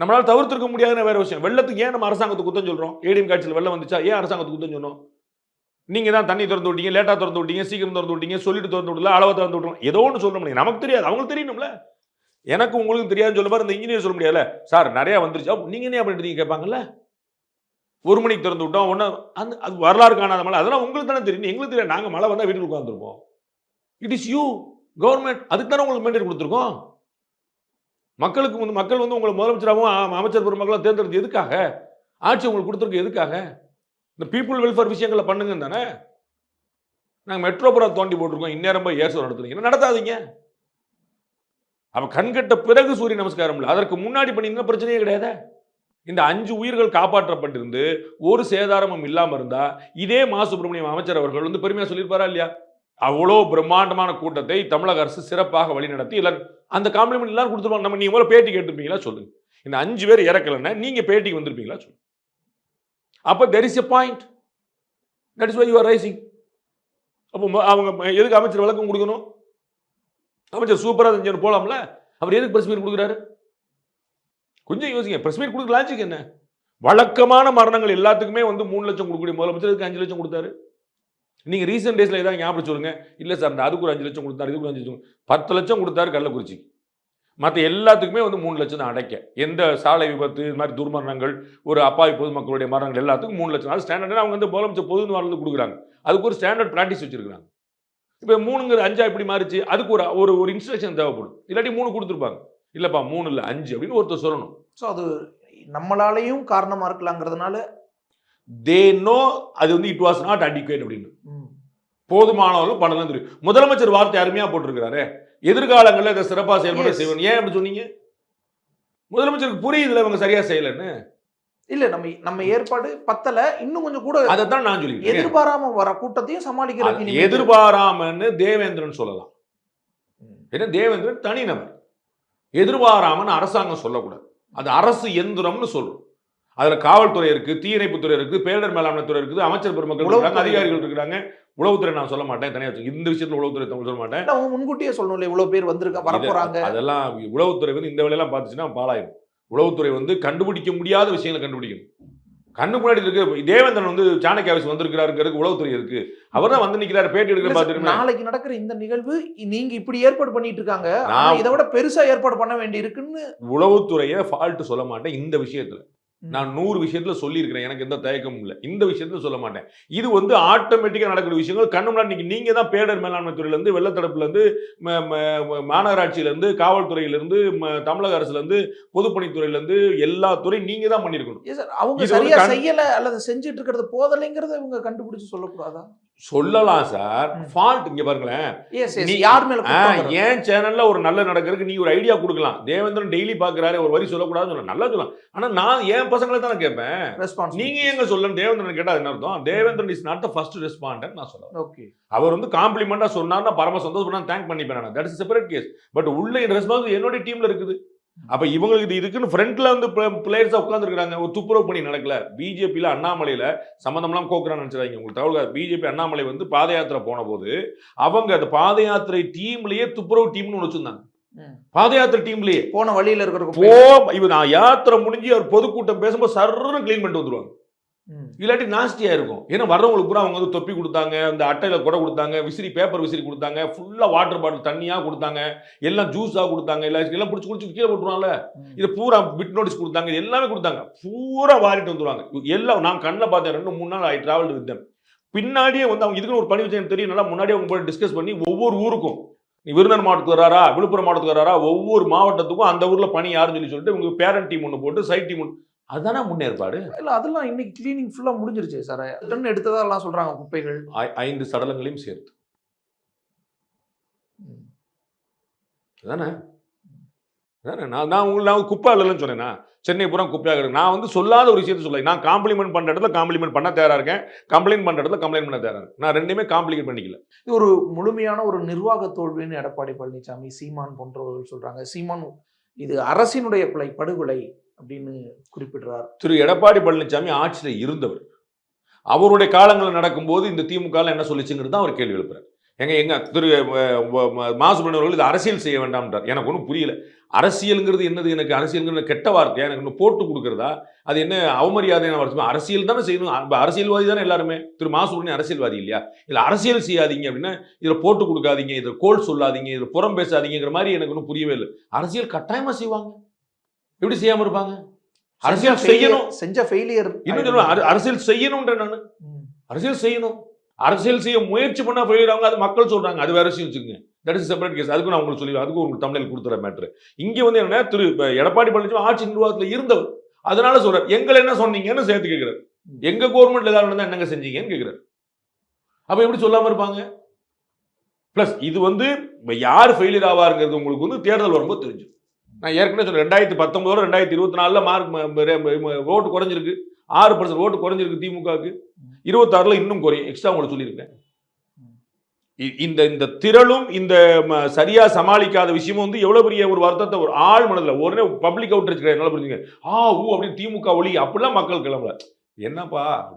நம்மளால் தவிர்த்திருக்க முடியாதுன்னு வேற விஷயம். வெள்ளத்துக்கு ஏன் நம்ம அரசாங்கத்துக்கு குத்தம் சொல்றோம்? ஏடிஎம் காட்சியில் வெள்ளம் வந்துச்சா? ஏன் அரசாங்கத்துக்கு குத்தம் சொன்னோம்? நீங்க தான் தண்ணி திறந்து விட்டீங்க லேட்டா திறந்து விட்டீங்க சீக்கிரம் திறந்து விட்டீங்க சொல்லிட்டு திறந்து விடல அளவை திறந்து விட்றோம் ஏதோ ஒன்று சொல்ல முடியும். நமக்கு தெரியாது. அவங்களுக்கு தெரியணும்ல. எனக்கு உங்களுக்கு தெரியாதுன்னு சொல்ல மாதிரி இந்த இன்ஜினியர் சொல்ல முடியாதுல்ல. சார் நிறைய வந்துருச்சு. அப்ப நீங்க என்ன பண்ணிட்டு கேட்பாங்கல்ல? ஒரு மணிக்கு திறந்து விட்டோம் ஒன்று அந்த அது வரலாறு காணாத மழை. அதெல்லாம் உங்களுக்கு தானே தெரியும். எங்களுக்கு தெரியாது. நாங்கள் மழை வந்தால் வீட்டுக்கு உட்காந்துருப்போம் இட் இஸ் யூ கவர்மெண்ட் அதுக்கு தானே உங்களுக்கு மெயின்டைன் கொடுத்துருக்கோம். மக்களுக்கு வந்து மக்கள் வந்து உங்களை முதலமைச்சராகவும் அமைச்சர் பெருமக்களும் தேர்ந்தெடுத்து எதுக்காக? ஆட்சி உங்களுக்கு கொடுத்துருக்கு எதுக்காக? இந்த பீப்புள் வெல்ஃபேர் விஷயங்களை பண்ணுங்க தானே? நாங்கள் மெட்ரோபுரம் தோண்டி போட்டிருக்கோம். இந்நேரம் போய் ஏசோ நடத்துறீங்க. நடத்தாதீங்க? அப்ப கண்கட்ட பிறகு சூரிய நமஸ்காரம் இல்லை. அதற்கு முன்னாடி பண்ணியிருந்தா பிரச்சனையே கிடையாது? இந்த அஞ்சு உயிர்கள் காப்பாற்றப்பட்டிருந்து ஒரு சேதாரமும் இல்லாமல் இருந்தா இதே மா சுப்பிரமணியம் அமைச்சர் அவர்கள் வந்து பெருமையாக சொல்லியிருப்பாரா இல்லையா? அவ்வளோ பிரம்மாண்டமான கூட்டத்தை தமிழக அரசு சிறப்பாக வழிநடத்தி இல்லை அந்த காம்ப்ளிமெண்ட் எல்லாரும் கொடுத்துருவாங்க. நம்ம நீங்கள் முதல்ல பேட்டி கேட்டிருப்பீங்களா? சொல்லுங்க. இந்த அஞ்சு பேர் இறக்கலைன்னா நீங்கள் பேட்டிக்கு வந்திருப்பீங்களா? சொல்லுங்க. அப்போ there is a point that is why you are raising அப்போ அவங்க எதுக்கு அமைச்சர் விளக்கம் கொடுக்கணும்? அமைச்சர் சூப்பராக செஞ்சு போகலாம்ல அவர் எதுக்கு பிரஸ் மீட் கொடுக்குறாரு? கொஞ்சம் யோசிங்க. பிரஸ் மீட் கொடுக்க லாஜிக் என்ன? வழக்கமான மரணங்கள் எல்லாத்துக்குமே வந்து மூணு லட்சம் கொடுக்கக்கூடிய முதலமைச்சர் அஞ்சு லட்சம் கொடுத்தாரு. நீங்க ரீசெண்ட் டேஸ்ல ஏதாவது ஞாபகம் சொல்லுங்க. இல்ல சார் இந்த அதுக்கு ஒரு அஞ்சு லட்சம் கொடுத்தாரு இதுக்கு ஒரு அஞ்சு லட்சம் பத்து லட்சம் கொடுத்தாரு கள்ளக்குறிச்சி. மற்ற எல்லாத்துக்குமே வந்து மூணு லட்சம் தான் அடைக்க. எந்த சாலை விபத்து இது மாதிரி துர்மரணங்கள் ஒரு அப்பாவி பொதுமக்களுடைய மரணங்கள் எல்லாத்துக்கும் மூணு லட்சம். அது ஸ்டாண்டர்ட் அவங்க வந்து முதலமைச்சர் பொது வாழ்ந்து கொடுக்குறாங்க. அதுக்கு ஒரு ஸ்டாண்டர்ட் ப்ராக்டிஸ் வச்சிருக்காங்க இப்போ மூணுங்கிறது அஞ்சா இப்படி மாறிச்சு அதுக்கு ஒரு ஒரு ஒரு இன்ஸ்ட்ரக்ஷன் தேவைப்படும். இல்லாட்டி மூணு கொடுத்துருப்பாங்க. இல்லப்பா மூணு இல்லை அஞ்சு அப்படின்னு ஒருத்தர் சொல்லணும். ஸோ அது நம்மளாலையும் காரணமா இருக்கலாங்கிறதுனால தே நோ அது வந்து இட் வாஸ் நாட் அடிக்குவேட் அப்படின்னு. போதுமானவர்கள் பண்ணலாம் தெரியும். முதலமைச்சர் வார்த்தை அருமையா போட்டிருக்கிறாரு. எதிர்காலங்களில் இதை சிறப்பாக செயல்பட. செய்வோம். ஏன் அப்படி சொன்னீங்க? முதலமைச்சருக்கு புரியுதுல இவங்க சரியா செய்யலைன்னு. இல்ல நம்ம நம்ம ஏற்பாடு பத்தல. இன்னும் கொஞ்சம் கூட அதைத்தான் நான் சொல்லிக்கிறேன் எதிர்பாராம வர கூட்டத்தையும் அது இனிமேல் எதிர்பாராமன்னு தேவேந்திரன் சொல்லலாம். ஏன்னா தேவேந்திரன் தனிநபர். எதிர்பாராமன்னு அரசாங்கம் சொல்லக்கூடாது. அது அரசு எந்திரம்னு சொல்றோம். அதுல காவல்துறை இருக்கு தீயணைப்புத்துறை இருக்கு பேரிடர் மேலாண்மை துறை இருக்குது அமைச்சர் பெருமக்கள் இருக்காங்க அதிகாரிகள் இருக்கிறாங்க உளவுத்துறை நான் சொல்ல மாட்டேன் தனியா வச்சு இந்த விஷயத்துல உளவுத்துறை தமிழ் சொல்ல மாட்டேன். இல்ல, அவங்க முன்கூட்டியே சொல்லணும்ல இவ்வளவு பேர் வந்திருக்க வரப்போறாங்க. இது- அதெல்லாம் உளவுத்துறை வந்து இந்த வேலையெல்லாம் பார்த்துச்சுன்னா பாலாயிரும் உளவுத்துறை வந்து கண்டுபிடிக்க முடியாத விஷயங்களை கண்டுபிடிக்கணும் கண்ணு முன்னாடி இருக்கு தேவேந்திரன் வந்து சாணக்கிய ஆஃபீஸ் வந்திருக்கிறாருங்கிறதுக்கு உளவுத்துறை இருக்கு. அவர் தான் வந்து நிக்கிறாரு பேட்டி எடுக்கிற இல்ல பார்த்துருமே நாளைக்கு நடக்கிற இந்த நிகழ்வு நீங்க இப்படி ஏற்பாடு பண்ணிட்டு இருக்காங்க இதை விட பெருசா ஏற்பாடு பண்ண வேண்டி இருக்குன்னு உளவுத்துறையை ஃபால்ட் சொல்ல மாட்டேன் இந்த விஷயத்துல. நான் நூறு விஷயத்துல சொல்லியிருக்கிறேன். எனக்கு எந்த தயக்கமும் இல்லை. இந்த விஷயத்துல சொல்ல மாட்டேன். இது வந்து ஆட்டோமேட்டிக்கா நடக்கிற விஷயங்கள். கண்ணு முன்னாடி நீங்க தான் பேரிடர் மேலாண்மை துறையில இருந்து வெள்ளத்தடுப்புல இருந்து ம- ம- ம- மாநகராட்சியில இருந்து காவல்துறையில இருந்து ம- தமிழக அரசுல இருந்து பொதுப்பணித்துறையில இருந்து எல்லா துறையும் நீங்க தான் sir, அவங்க சரியா செய்யல அல்லது செஞ்சுட்டு இருக்கிறது போதலைங்கிறத இவங்க கண்டுபிடிச்சு சொல்லக்கூடாதா? சொல்லலாம் சார். ஃபால்ட் இங்க பாருங்களேன். நீ- யார் மேல? ஏன் சேனல்ல ஒரு நல்ல நடக்கிறதுக்கு நீ ஒரு ஐடியா கொடுக்கலாம். தேவேந்திரன் டெய்லி பாக்குறாரு ஒரு வரி சொல்லக்கூடாதுன்னு சொல்ல நல்லா சொல்லலாம். ஆனா நான் என் பசங்களை தானே கேட்பேன். Responsibility. நீங்க எங்க சொல்லணும்? தேவேந்திரன் கேட்டா என்ன அர்த்தம்? Devendran is not the first respondent நான் சொல்லுவேன் Okay. அவர் வந்து காம்ப்ளிமெண்டா சொன்னார்னா பரம சந்தோஷம் தேங்க் பண்ணிப்பேன் நான். That is separate case but உள்ள ரெஸ்பான்ஸ் என்னோட டீம்ல இருக்குது. அப்ப இவங்களுக்கு இது இதுக்குன்னு ஃப்ரண்ட்ல வந்து பிளேயர்ஸா உட்காந்துருக்காங்க ஒரு துப்புரவு பணி நடக்கல. பிஜேபியில அண்ணாமலையில சம்பந்தம்லாம் கோக்குறான்னு நினைச்சிடாங்க உங்களுக்கு தகவல் பிஜேபி அண்ணாமலை வந்து பாத யாத்திரை போன போது அவங்க அந்த பாத யாத்திரை டீம்லயே துப்புரவு டீம்னு ஒன்று வச்சிருந்தாங்க. பாத யாத்திரை டீம்லயே போன வழியில இருக்கிற போ இவன் நான் யாத்திரை முடிஞ்சு அவர் பொதுக்கூட்டம் பேசும்போது சர்ன்னு க்ளீன் பண்ணிட்டு வந்துருவாங்க. இல்லாட்டி நாஸ்டியா இருக்கும். ஏன்னா வர்றவங்களுக்கு பூரா அவங்க வந்து தொப்பி கொடுத்தாங்க அந்த அட்டையில குடை கொடுத்தாங்க விசிறி பேப்பர் விசிறி கொடுத்தாங்க ஃபுல்லா வாட்டர் பாட்டில் தண்ணியா கொடுத்தாங்க எல்லாம் ஜூஸா கொடுத்தாங்க எல்லாம் எல்லாம் பிடிச்சி குடிச்சு கீழே போட்டுருவாங்கல்ல. இது பூரா பிட் நோட்டீஸ் கொடுத்தாங்க எல்லாமே கொடுத்தாங்க. பூரா வாரிட்டு வந்துருவாங்க. எல்லாம் நான் கண்ணில் பார்த்தேன் ரெண்டு மூணு நாள் ஐ டிராவல் வித் பின்னாடியே வந்து அவங்க இதுக்குன்னு ஒரு பணி வச்சு தெரியும். நல்லா முன்னாடியே அவங்க போய் டிஸ்கஸ் பண்ணி ஒவ்வொரு ஊருக்கும். நீ விருதுநகர் மாவட்டத்துக்கு வராரா விழுப்புரம் மாவட்டத்துக்கு வராரா ஒவ்வொரு மாவட்டத்துக்கும் அந்த ஊர்ல பணி யாருன்னு சொல்லி சொல்லிட்டு உங்க பேரண்ட் டீம் ஒன்று போட்டு சைட் டீம் ஒன்று அதுதானே முன்னேற்பாடு? இல்ல அதெல்லாம் இன்னைக்கு கிளீனிங் ஃபுல்லா முடிஞ்சிருச்சு சார் டன் எடுத்ததெல்லாம் சொல்றாங்க குப்பைகள். ஐந்து சடலங்களையும் சேர்த்து. அதானே? அதானே? நான் நான் உங்களுக்கு நான் குப்பை இல்லைன்னு சொன்னேன்னா சென்னை பூரா குப்பையாக இருக்கு நான் வந்து சொல்லாத ஒரு விஷயத்த சொல்ல நான் காம்ப்ளிமெண்ட் பண்ற இடத்துல காம்ப்ளிமெண்ட் பண்ண தயாரா இருக்கேன். கம்ப்ளைண்ட் பண்ற இடத்துல கம்ப்ளைண்ட் பண்ண தயாரா இருக்கேன். நான் ரெண்டுமே காம்ப்ளிகேட் பண்ணிக்கல. இது ஒரு முழுமையான ஒரு நிர்வாக தோல்வின்னு எடப்பாடி பழனிசாமி சீமான் போன்றவர்கள் சொல்றாங்க. சீமான் இது அரசினுடைய கொலை படுகொலை. அப்படின்னு குறிப்பிடுறார். திரு எடப்பாடி பழனிசாமி ஆட்சியில் இருந்தவர். அவருடைய காலங்களில் நடக்கும்போது இந்த திமுக என்ன சொல்லிச்சுங்கிறது தான் அவர் கேள்வி எழுப்புறாரு. எங்க எங்க திரு அஹ், இது அரசியல் செய்ய வேண்டாம்ன்றார். எனக்கு ஒன்றும் புரியல. அரசியலுங்கிறது என்னது? எனக்கு அரசியலுங்கிறது கெட்ட வார்த்தை. எனக்கு இன்னும் போட்டு கொடுக்குறதா? அது என்ன அவமரியாதையான வார்த்தை அரசியல் தானே செய்யணும். அரசியல்வாதி தானே எல்லாருமே. திரு மா அரசியல்வாதி இல்லையா? இல்லை அரசியல் செய்யாதீங்க அப்படின்னா இதில் போட்டு கொடுக்காதீங்க. இதில் கோல் சொல்லாதீங்க. இதில் புறம் பேசாதீங்கிற மாதிரி எனக்கு ஒன்றும் புரியவே இல்லை. அரசியல் கட்டாயமா செய்வாங்க. எப்படி செய்யாம இருப்பாங்க? அரசியல் செய்யணும். செஞ்ச ஃபெயிலியர் இன்னும் அரசியல் செய்யணும்ன்ற நான். அரசியல் செய்யணும். அரசியல் செய்ய முயற்சி பண்ணா போயிடுறாங்க அது மக்கள் சொல்றாங்க. அது வேற விஷயம் வச்சுக்கோங்க. தட் இஸ் செப்பரேட் கேஸ் அதுக்கு நான் உங்களுக்கு சொல்லி அதுக்கு உங்களுக்கு தமிழில் கொடுத்துற மேட்ரு இங்க வந்து என்ன திரு எடப்பாடி பழனிசாமி ஆட்சி நிர்வாகத்துல இருந்தவர். அதனால சொல்றாரு எங்களை என்ன சொன்னீங்கன்னு சேர்த்து கேட்கிறார் எங்க கவர்மெண்ட்ல ஏதாவது நடந்தா என்னங்க செஞ்சீங்கன்னு கேட்கிறார் அப்ப எப்படி சொல்லாம இருப்பாங்க? பிளஸ் இது வந்து யார் ஃபெயிலியர் ஆவாருங்கிறது உங்களுக்கு வந்து தேர்தல் வரும்போது தெரிஞ்சு நான் ஏற்கனவே சொன்னேன் ரெண்டாயிரத்தி பத்தொன்பதோட ரெண்டாயிரத்தி இருபத்தி நாலுல மார்க் ஓட்டு குறைஞ்சிருக்கு. ஆறு பர்சன்ட் ஓட்டு குறைஞ்சிருக்கு திமுகவுக்கு. இருபத்தாறுல இன்னும் குறையும். எக்ஸ்ட்ரா உங்களுக்கு சொல்லியிருக்கேன். இ- இந்த இந்த திரளும் இந்த ம, சரியா சமாளிக்காத விஷயமும் வந்து எவ்வளவு பெரிய ஒரு வருத்தத்தை ஒரு ஆள் மனதில் உடனே பப்ளிக் அவுட் கிடையாது. நல்லா புரிஞ்சுங்க. ஆ ஊ அப்படின்னு திமுக ஒளி அப்படிலாம் மக்கள் கிளம்பல. என்னப்பா?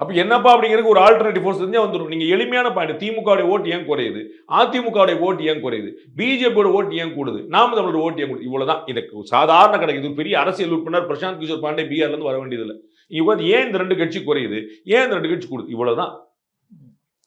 அப்ப என்னப்பா அப்படிங்கிறது ஒரு ஆல்டர்னேட்டிவ் ஃபோர்ஸ் தெரிஞ்சா வந்துடும் நீங்க எளிமையான பாயிண்ட் திமுகவுடைய ஓட்டு ஏன் குறையுது? அதிமுகவுடைய ஓட்டு ஏன் குறையுது? பிஜேபியோட ஓட்டு ஏன் கூடுது? நாம தமிழோட ஓட்டு ஏன் கூடுது? இவ்வளவுதான். இதுக்கு சாதாரண கிடைக்குது இது ஒரு பெரிய அரசியல் உறுப்பினர் பிரசாந்த் கிஷோர் பாண்டே பீகார்ல இருந்து வர வேண்டியதில்லை. இங்க வந்து ஏன் இந்த ரெண்டு கட்சி குறையுது? ஏன் இந்த ரெண்டு கட்சி கூடுது? இவ்வளவுதான்.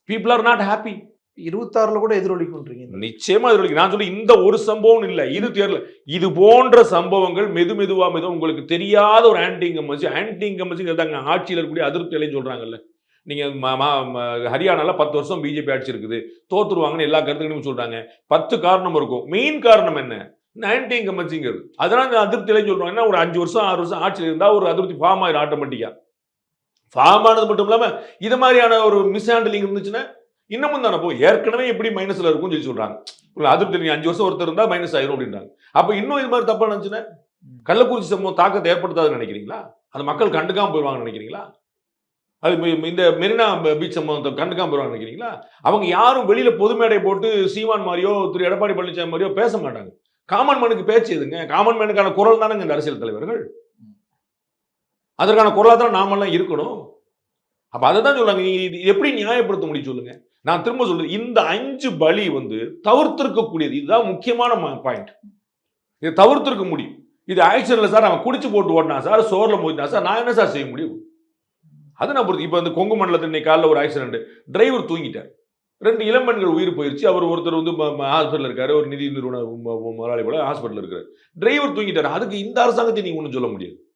பீப்புள் ஆர் நாட் ஹாப்பி இருபத்தாறுல கூட எதிரொலிக்குன்றீங்க நிச்சயமா இது நான் சொல்லி இந்த ஒரு சம்பவம் இல்ல. இது தேர்தல். இது போன்ற சம்பவங்கள் மெது மெதுவா மெதுவா உங்களுக்கு தெரியாத ஒரு ஆன்டி இன்கமசி ஆன்டி இன்கமசிங்கிறதாங்க ஆட்சியில் இருக்கக்கூடிய அதிருப்தியிலையும் சொல்றாங்கல்ல. நீங்க ம- ம- ஹரியானால பத்து வருஷம் பிஜேபி ஆட்சி இருக்குது தோத்துருவாங்கன்னு எல்லா கருத்துக்களையும் சொல்றாங்க. பத்து காரணம் இருக்கும். மெயின் காரணம் என்ன? ஆன்டி இன்கமசிங்கிறது அதனால இந்த அதிருப்தியிலையும் சொல்றாங்க ஒரு அஞ்சு வருஷம் ஆறு வருஷம் ஆட்சியில் இருந்தா ஒரு அதிருப்தி ஃபார்ம் ஆயிடும் ஆட்டோமேட்டிக்கா. ஃபார்ம் ஆனது மட்டும் இல்லாம இது மாதிரியான ஒரு மிஸ் ஹேண்டலிங் இருந்துச்சுன்னா இன்னமும் தானே போ ஏற்கனவே எப்படி மைனஸ்ல இருக்கும்னு சொல்லி சொல்றாங்க. அதிருப்தி நீங்க அஞ்சு வருஷம் ஒருத்தர் இருந்தா மைனஸ் ஆயிரும் அப்படின்றாங்க. அப்ப இன்னும் இது மாதிரி தப்பா நினைச்சுன்னா கள்ளக்குறிச்சி சம்பவம் தாக்கத்தை ஏற்படுத்தாதுன்னு நினைக்கிறீங்களா? அந்த மக்கள் கண்டுக்காம போயிடுவாங்கன்னு நினைக்கிறீங்களா? அது இந்த மெரினா பீச் சம்பவத்தை கண்டுக்காம போயிடுவாங்கன்னு நினைக்கிறீங்களா? அவங்க யாரும் வெளியில பொது மேடை போட்டு சீமான் மாதிரியோ திரு. எடப்பாடி பழனிசாமி மாதிரியோ பேச மாட்டாங்க. காமன் மேனுக்கு பேச்சு எதுங்க? காமன் மேனுக்கான குரல் தானங்க இந்த அரசியல் தலைவர்கள்? அதற்கான குரலா தான் நாமெல்லாம் இருக்கணும். அப்ப அதை தான் சொல்றாங்க. நீங்க இது எப்படி நியாயப்படுத்த முடியும் சொல்லுங்க. நான் திரும்ப சொல்றேன் இந்த அஞ்சு பலி வந்து தவிர்த்திருக்கக்கூடியது. இதுதான் முக்கியமான பாயிண்ட் இதை தவிர்த்திருக்க முடியும். இது ஆக்சிடென்ட்ல சார் அவன் குடிச்சு போட்டு ஓட்டினா சார் சோர்ல போயிட்டான் சார் நான் என்ன சார் செய்ய முடியும்? அதை நான் பொறுத்து இப்போ இந்த கொங்கு மண்டலத்தில் இன்னைக்கு காலைல ஒரு ஆக்சிடென்ட் டிரைவர் தூங்கிட்டார். ரெண்டு இளம்பெண்கள் உயிர் போயிருச்சு. அவர் ஒருத்தர் வந்து ஹாஸ்பிட்டல் இருக்காரு. ஒரு நிதி நிறுவன ம- முதலாளி போல ஹாஸ்பிட்டல் இருக்காரு. டிரைவர் தூங்கிட்டார். அதுக்கு இந்த அரசாங்கத்தை நீங்க ஒன்றும் சொல்ல முடியாது.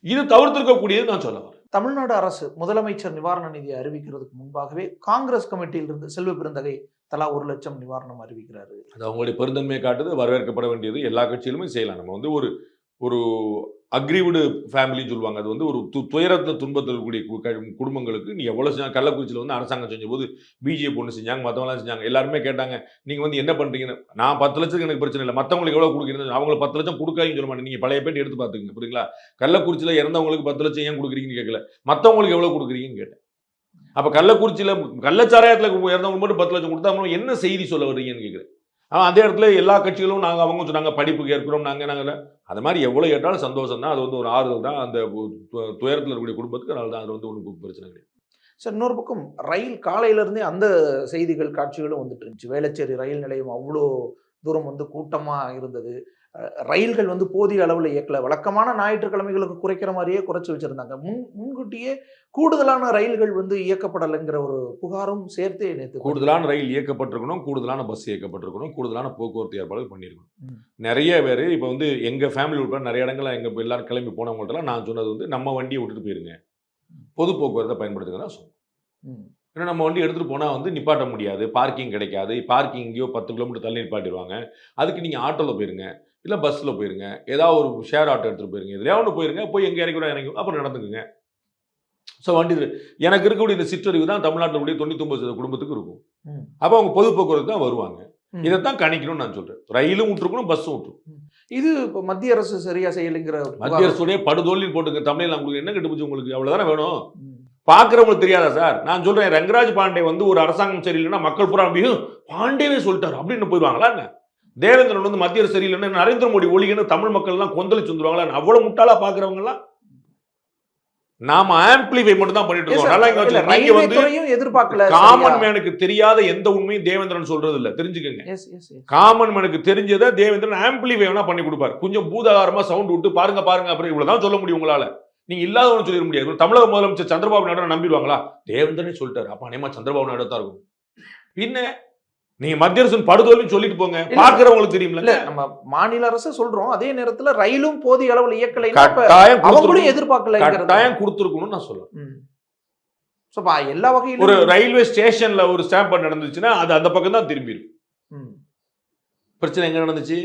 இது தவிர்த்திருக்கக்கூடியது நான் சொல்ல வரேன். தமிழ்நாடு அரசு முதலமைச்சர் நிவாரண நிதியை அறிவிக்கிறதுக்கு முன்பாகவே காங்கிரஸ் கமிட்டியிலிருந்து செல்வ பெருந்தகை தலா ஒரு லட்சம் நிவாரணம் அறிவிக்கிறாரு. அது அவங்களுடைய பெருந்தன்மையை காட்டுது வரவேற்கப்பட வேண்டியது எல்லா கட்சியிலுமே செய்யலாம். நம்ம வந்து ஒரு ஒரு அக்ரிவிடு ஃபேமிலின்னு சொல்லுவாங்க. அது வந்து ஒரு து துயரத்தில் துன்பத்தில் இருக்கக்கூடிய குடும்பங்களுக்கு நீ எவ்வளோ செஞ்சாங்க கள்ளக்குறிச்சியில் வந்து அரசாங்கம் செஞ்சபோது பிஜேபி ஒன்று செஞ்சாங்க மற்றவங்களாம் செஞ்சாங்க எல்லாருமே கேட்டாங்க நீங்கள் வந்து என்ன பண்ணுறீங்கன்னு நான் பத்து லட்சத்துக்கு எனக்கு பிரச்சனை இல்லை. மற்றவங்களுக்கு எவ்வளோ கொடுக்குறீங்க அவங்களுக்கு பத்து லட்சம் கொடுக்காதுன்னு சொல்ல மாட்டேன். நீங்கள் பழைய பேட்டி எடுத்து பார்த்துக்கங்க புரியுங்களா கள்ளக்குறிச்சியில் இறந்தவங்களுக்கு பத்து லட்சம் ஏன் கொடுக்குறீங்கன்னு கேட்கல. மற்றவங்களுக்கு எவ்வளோ கொடுக்குறீங்கன்னு கேட்டேன். அப்போ கள்ளக்குறிச்சியில் கள்ளச்சாராயத்தில் இறந்தவங்க மட்டும் பத்து லட்சம் கொடுத்தா என்ன செய்தி சொல்ல வர்றீங்கன்னு கேட்குறேன். அதே இடத்துல எல்லா கட்சிகளும் நாங்கள் அவங்க சொன்னாங்க படிப்புக்கு ஏற்கிறோம் நாங்கள் நாங்கள் அது மாதிரி எவ்வளோ கேட்டாலும் சந்தோஷம் தான் அது வந்து ஒரு ஆறுதல் தான். அந்த து- துயரத்தில் இருக்கக்கூடிய குடும்பத்துக்கு அதனால தான் அது வந்து ஒன்றும் பிரச்சனை கிடையாது. சார் இன்னொரு பக்கம் ரயில் காலையிலேருந்தே அந்த செய்திகள் காட்சிகளும் வந்துட்டு இருந்துச்சு. வேளச்சேரி ரயில் நிலையம் அவ்வளோ தூரம் வந்து கூட்டமாக இருந்தது. ரயில்கள் வந்து போதிய அளவில் இயக்கல. வழக்கமான ஞாயிற்றுக்கிழமைகளுக்கு குறைக்கிற மாதிரியே குறைச்சு வச்சிருந்தாங்க. முன் முன்கூட்டியே கூடுதலான ரயில்கள் வந்து இயக்கப்படலைங்கிற ஒரு புகாரும் சேர்த்தே நேற்று கூடுதலான ரயில் இயக்கப்பட்டிருக்கணும் கூடுதலான பஸ் இயக்கப்பட்டிருக்கணும் கூடுதலான போக்குவரத்து ஏற்பாடுகள் பண்ணியிருக்கணும். நிறைய பேர் இப்போ வந்து எங்கள் ஃபேமிலி உட்பட நிறைய இடங்கள்ல எங்கள் எல்லாரும் கிளம்பி போனவங்கள்ட்டலாம் நான் சொன்னது வந்து நம்ம வண்டியை விட்டுட்டு போயிருங்க. பொது போக்குவரத்தை பயன்படுத்துங்க தான் சொன்னேன் ம். ஏன்னா நம்ம வண்டி எடுத்துகிட்டு போனால் வந்து நிப்பாட்ட முடியாது. பார்க்கிங் கிடைக்காது. பார்க்கிங் எங்கேயோ பத்து கிலோமீட்டர் தள்ளி நிப்பாட்டிடுவாங்க. அதுக்கு நீங்கள் ஆட்டோவில் போயிருங்க. இல்லை பஸ்ஸில் போயிருங்க. ஏதாவது ஒரு ஷேர் ஆட்டோ எடுத்துகிட்டு போயிருங்க. எதுலையா ஒன்று போயிருங்க. போய் எங்கே இறங்கி இறங்கி அப்புறம் நடந்துக்குங்க. ஸோ வண்டி எனக்கு இருக்கக்கூடிய இந்த சிற்றறிவு தான் தமிழ்நாட்டில் தொண்ணூத்தொம்பது சதவீத குடும்பத்துக்கு இருக்கும். அப்போ அவங்க பொது போக்குவரத்து தான் வருவாங்க. இதைத்தான் கணிக்கணும்னு நான் சொல்றேன். ரயிலும் விட்டுருக்கணும் பஸ்ஸும் விட்டுரும் இது இப்ப மத்திய அரசு சரியா செய்யலைங்கிற மத்திய. அரசுடைய படுதோல்லில் போட்டுங்க தமிழில் உங்களுக்கு என்ன கெட்டு போச்சு உங்களுக்கு? அவ்வளவுதானே வேணும். பார்க்குறவங்களுக்கு தெரியாதா சார்? நான் சொல்றேன் ரங்கராஜ் பாண்டே வந்து ஒரு அரசாங்கம் சரியில்லைன்னா மக்கள் பூரா நம்பியும் பாண்டேவே சொல்லிட்டாரு அப்படின்னு போயிடுவாங்களா என்ன? தேவேந்திரன் வந்து மத்திய அரசு சரியில்லைன்னா நரேந்திர மோடி ஒழிகன்னு தமிழ் மக்கள் எல்லாம் கொந்தளிச்சு வந்துருவாங்களா? அவ்வளவு முட்டாளா பாக்குறவங்க எல்லாம் நாம ஆம்பிளிஃபை மட்டும் தான் பண்ணிட்டு இருக்கோம். எதிர்பார்க்கல காமன் மேனுக்கு தெரியாத எந்த உண்மையும் தேவேந்திரன் சொல்றது இல்ல தெரிஞ்சுக்கங்க காமன் மேனுக்கு தெரிஞ்சதை தேவேந்திரன் ஆம்பிளிஃபை வேணா பண்ணி கொடுப்பார். கொஞ்சம் பூதாகாரமா சவுண்ட் விட்டு பாருங்க பாருங்க அப்புறம் இவ்வளவுதான் சொல்ல முடியும் உங்களால. நீங்க இல்லாத ஒன்று சொல்லிட முடியாது. தமிழக முதலமைச்சர் சந்திரபாபு நாயுடு நம்பிடுவாங்களா? தேவேந்திரனே சொல்லிட்டாரு. அப்ப அநேகமா சந்திரபாபு நாயுடு தான் இருக்கும். பின்ன நீங்க மத்திய அரசு படுதோல்னு சொல்லிட்டு போங்க. பாக்குறவங்களுக்கு தெரியும்ல. இல்ல நம்ம மாநில அரசு சொல்றோம். அதே நேரத்துல ரயிலும் போதிய அளவுல இயக்கலைன்னா அப்ப கட்டாயம் அவங்களும். எதிர்பார்க்கல கட்டாயம் கொடுத்துருக்கணும்னு நான் சொல்றேன் எல்லா வகையிலும் ஒரு ரயில்வே ஸ்டேஷன்ல ஒரு ஸ்டாம்ப் நடந்துச்சுன்னா அது அந்த பக்கம் தான் திரும்பி இருக்கும். ம். பிரச்சனை எங்க நடந்துச்சு?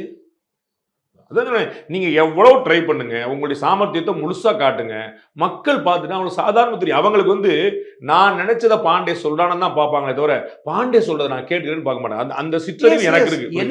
அதான் நீங்க எவ்வளவு ட்ரை பண்ணுங்க. உங்களுடைய சாமர்த்தியத்தை முழுசா காட்டுங்க. மக்கள் பார்த்துட்டு அவங்களுக்கு சாதாரண தெரியும். அவங்களுக்கு வந்து நான் நினைச்சத பாண்டே சொல்றான்னு தான் பார்ப்பாங்களே தவிர பாண்டே சொல்றதை நான் கேட்கிறேன்னு பார்க்க மாட்டேன். அந்த- அந்த சிற்றறிவு. எனக்கு இருக்கு.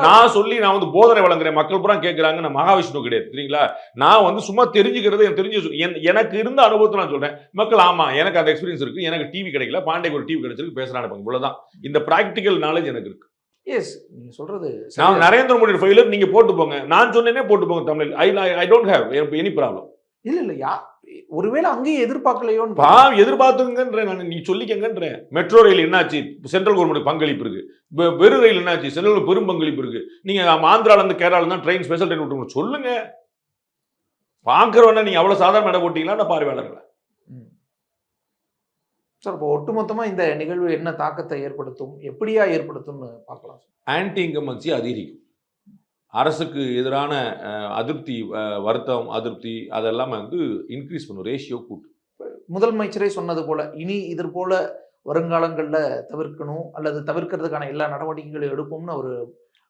நான் சொல்லி நான் வந்து போதனை வழங்குறேன். மக்கள் பூரா கேட்கறாங்க நான் மகாவிஷ்ணு கிடையாது. சரிங்களா நான் வந்து சும்மா தெரிஞ்சுக்கிறது எனக்கு தெரிஞ்சு எனக்கு இருந்த அனுபவத்தை நான் சொல்றேன். மக்கள் ஆமா எனக்கு அந்த எக்ஸ்பீரியன்ஸ் இருக்கு. எனக்கு டிவி கிடைக்கல. பாண்டேக்கு ஒரு டிவி கிடைச்சிருக்கு. பேசுறாங்க இவ்வளவுதான். இந்த பிராக்டிக்கல் நாலேஜ் எனக்கு இருக்கு. எஸ் நீங்க சொல்றது நான். நரேந்திர மோடி ஃபைலர் நீங்க போட்டு போங்க. நான் சொன்னேனே போட்டு போங்க Tamil I I don't have any problem இல்ல இல்ல யா ஒருவேளை அங்கேயும் எதிர்பார்க்கலையோன்னு பா எதிர்பார்த்துங்கன்றேன் நான். நீ சொல்லிக்கங்கன்றேன். மெட்ரோ ரயில் என்னாச்சு? சென்ட்ரல் கவர்மெண்ட் பங்களிப்பு இருக்கு. வெ- வெறு ரயில் என்னாச்சு? சென்ட்ரல் பெரும் பங்களிப்பு இருக்கு. நீங்க ஆமா, ஆந்திரால இருந்து கேரளால இருந்து ட்ரெயின் ஸ்பெஷல் ட்ரெயின் விட்டுருங்க சொல்லுங்க. பாக்குறவன நீங்க அவ்வளவு சாதாரண இடம் போட்டீங்களா நான் பார்வையாளர்களை. சார் இப்போ ஒட்டுமொத்தமா இந்த நிகழ்வு என்ன தாக்கத்தை ஏற்படுத்தும்? எப்படியா ஏற்படுத்தும்னு பார்க்கலாம் ஆன்டி இன்கமன்சி அதிகரிக்கும். அரசுக்கு எதிரான அதிருப்தி வருத்தம் அதிருப்தி அதெல்லாம் வந்து இன்க்ரீஸ் பண்ணும் ரேஷியோ கூட்டும் முதலமைச்சரே சொன்னது போல இனி இது போல வருங்காலங்கள்ல தவிர்க்கணும் அல்லது தவிர்க்கிறதுக்கான எல்லா நடவடிக்கைகளையும் எடுப்போம்னு ஒரு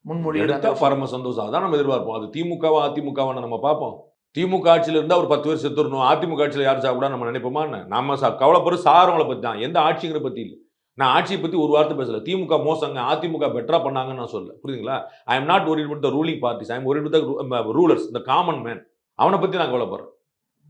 முன்மொழி பரம சந்தோஷம். அதான் நம்ம எதிர்பார்ப்போம். அது திமுகவா அதிமுகவா நம்ம பார்ப்போம். திமுக ஆட்சியில் இருந்தால் ஒரு பத்து பேர் செத்துடணும் அதிமுக ஆட்சியில் யார் சாப்பிடா நம்ம நினைப்போமா? நம்ம சா- கவலைப்படுற சாரவங்களை பற்றி தான். எந்த ஆட்சிங்கிற பற்றி இல்லை. நான் ஆட்சியை பற்றி ஒரு வார்த்தை பேசல. திமுக மோசங்க அதிமுக பெட்டரா பண்ணாங்கன்னு நான் சொல்ல புரியுதுங்களா? I am not worried with the ruling parties I am worried with rulers இந்த காமன் மேன் அவனை பற்றி நான் கவலைப்படுறேன்.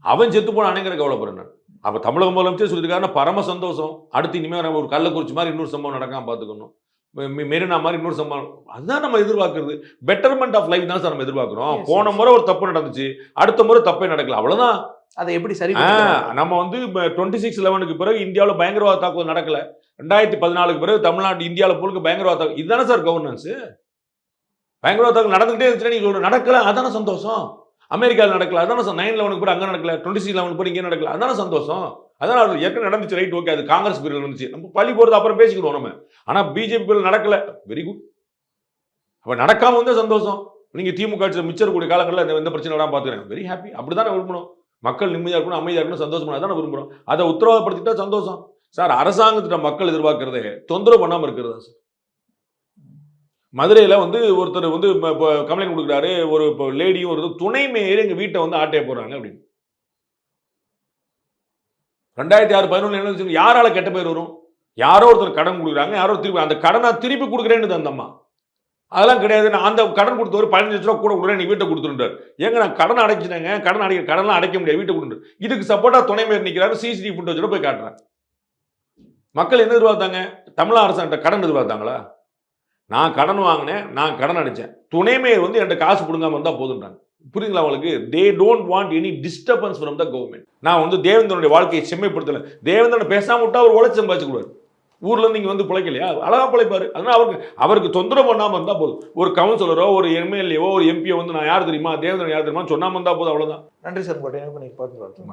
அவன் செத்து போனானேங்கிற கவலைப்படுறேன் நான். அப்போ தமிழக முதலமைச்சர் சொல்லியிருக்காருன்னா பரம சந்தோஷம். அடுத்து இனிமேல் ஒரு கள்ளக்குறிச்சி மாதிரி இன்னொரு சம்பவம் நடக்காம பார்த்துக்கணும். மெரினா மாதிரி இன்னொரு சம்பவம். அதுதான் நம்ம எதிர்பார்க்கறது. பெட்டர்மெண்ட் ஆஃப் லைஃப் தான் சார் நம்ம எதிர்பார்க்கிறோம். போன. முறை ஒரு தப்பு நடந்துச்சு. அடுத்த முறை தப்பே நடக்கல. அவ்வளவுதான். அதை எப்படி சரி? நம்ம வந்து டுவெண்ட்டி சிக்ஸ் லெவனுக்கு பிறகு இந்தியாவில் பயங்கரவாத தாக்குதல் நடக்கல. ரெண்டாயிரத்தி பதினாலுக்கு பிறகு தமிழ்நாடு இந்தியாவில் முழுக்க பயங்கரவாத தாக்குதல். இதுதானே சார் கவர்னன்ஸ் பயங்கரவாத தாக்குதல் நடந்துகிட்டே இருந்துச்சுன்னா நீங்க சொல்ற நடக்கல அதான சந்தோஷம். அமெரிக்காவில் நடக்கல அதான நைன் லெவனுக்கு பிறகு அங்கே நடக்கல. டுவெண்ட்டி சிக்ஸ் லெவனுக்கு பிறகு இங்கே நடக்கல அதான சந்தோஷம். அதான் அது ஏற்கனவே நடந்துச்சு ரைட் ஓகே அது காங்கிரஸ் பீரியட் வந்துச்சு நம்ம பள்ளி போகிறது அப்புறம் பேசிக்கிடுவோம் நம்ம. ஆனால் பிஜேபி பீரியட் நடக்கல. வெரி குட் அப்ப நடக்காமல் வந்து சந்தோஷம். நீங்கள் திமுக ஆட்சியில் மிச்சர் கூடிய காலங்களில் எந்த பிரச்சனை வராமல் பாத்துக்கிறேன் வெரி ஹாப்பி அப்படி அப்படிதானே விரும்பணும். மக்கள் நிம்மதியாக இருக்கணும் அமைதியாக இருக்கணும் சந்தோஷமா தான் விரும்புகிறோம் அதை உத்தரவாதப்படுத்திட்டா சந்தோஷம். சார் அரசாங்கத்திட்ட மக்கள் எதிர்பார்க்கறதே தொந்தரவு பண்ணாமல் இருக்கிறதா சார்? மதுரையில் வந்து ஒருத்தர் வந்து இப்போ கம்ப்ளைண்ட் கொடுக்குறாரு. ஒரு இப்போ லேடியும் ஒரு துணை மேயர் எங்கள் வீட்டை வந்து ஆட்டையை போடுறாங்க அப்படின்னு. ரெண்டாயிரத்தி ஆறு பதினொன்று என்ன வச்சுக்கோங்க, யாரால கெட்ட பேர் வரும்? யாரோ ஒருத்தர் கடன் கொடுக்குறாங்க யாரோ திருப்பி அந்த கடனை திருப்பி கொடுக்குறேன்னு அந்த அம்மா. அதெல்லாம் கிடையாது. நான் அந்த கடன் கொடுத்தவர் பதினஞ்சு லட்ச ரூபா கூட உடனே நீ வீட்டை கொடுத்துருந்தார் ஏங்க நான் கடன் அடைச்சிட்டேங்க. கடன் அடைக்க கடன்லாம் அடைக்க முடியாது. வீட்டை கொடுத்து இதுக்கு சப்போர்ட்டா துணை மேயர் நிற்கிறாரு சிசிடிவி ஃபுட்டேஜோட போய் காட்டுறேன் மக்கள் என்ன எதிர்பார்த்தாங்க? தமிழக அரசாங்கிட்ட கடன் எதிர்பார்த்தாங்களா? நான் கடன் வாங்கினேன் நான் கடன் அடைச்சேன். துணை மேயர் வந்து என்கிட்ட காசு கொடுங்காம இருந்தால் போதுன்றாங்க புரியுதுங்களா அவங்களுக்கு they don't want any disturbance from the government நான் வந்து தேவேந்திரனுடைய வாழ்க்கையை செம்மைப்படுத்தல. தேவேந்திரன் பேசாம விட்டா அவர் உழைச்சி சம்பாதிச்சுக்கூடாது ஊர்ல இருந்து இங்க வந்து பிழைக்கலையா? அழகா பிழைப்பாரு. அதனால அவருக்கு அவருக்கு தொந்தரவு பண்ணாம இருந்தா போதும். ஒரு கவுன்சிலரோ ஒரு எம்எல்ஏவோ ஒரு எம்பியோ வந்து நான் யார் தெரியுமா? தேவேந்திரன் யார் தெரியுமா சொன்னாம இருந்தா போதும் அவ்வளவுதான். நன்றி சார். உங்களுடைய இணைப்பு பார்த்து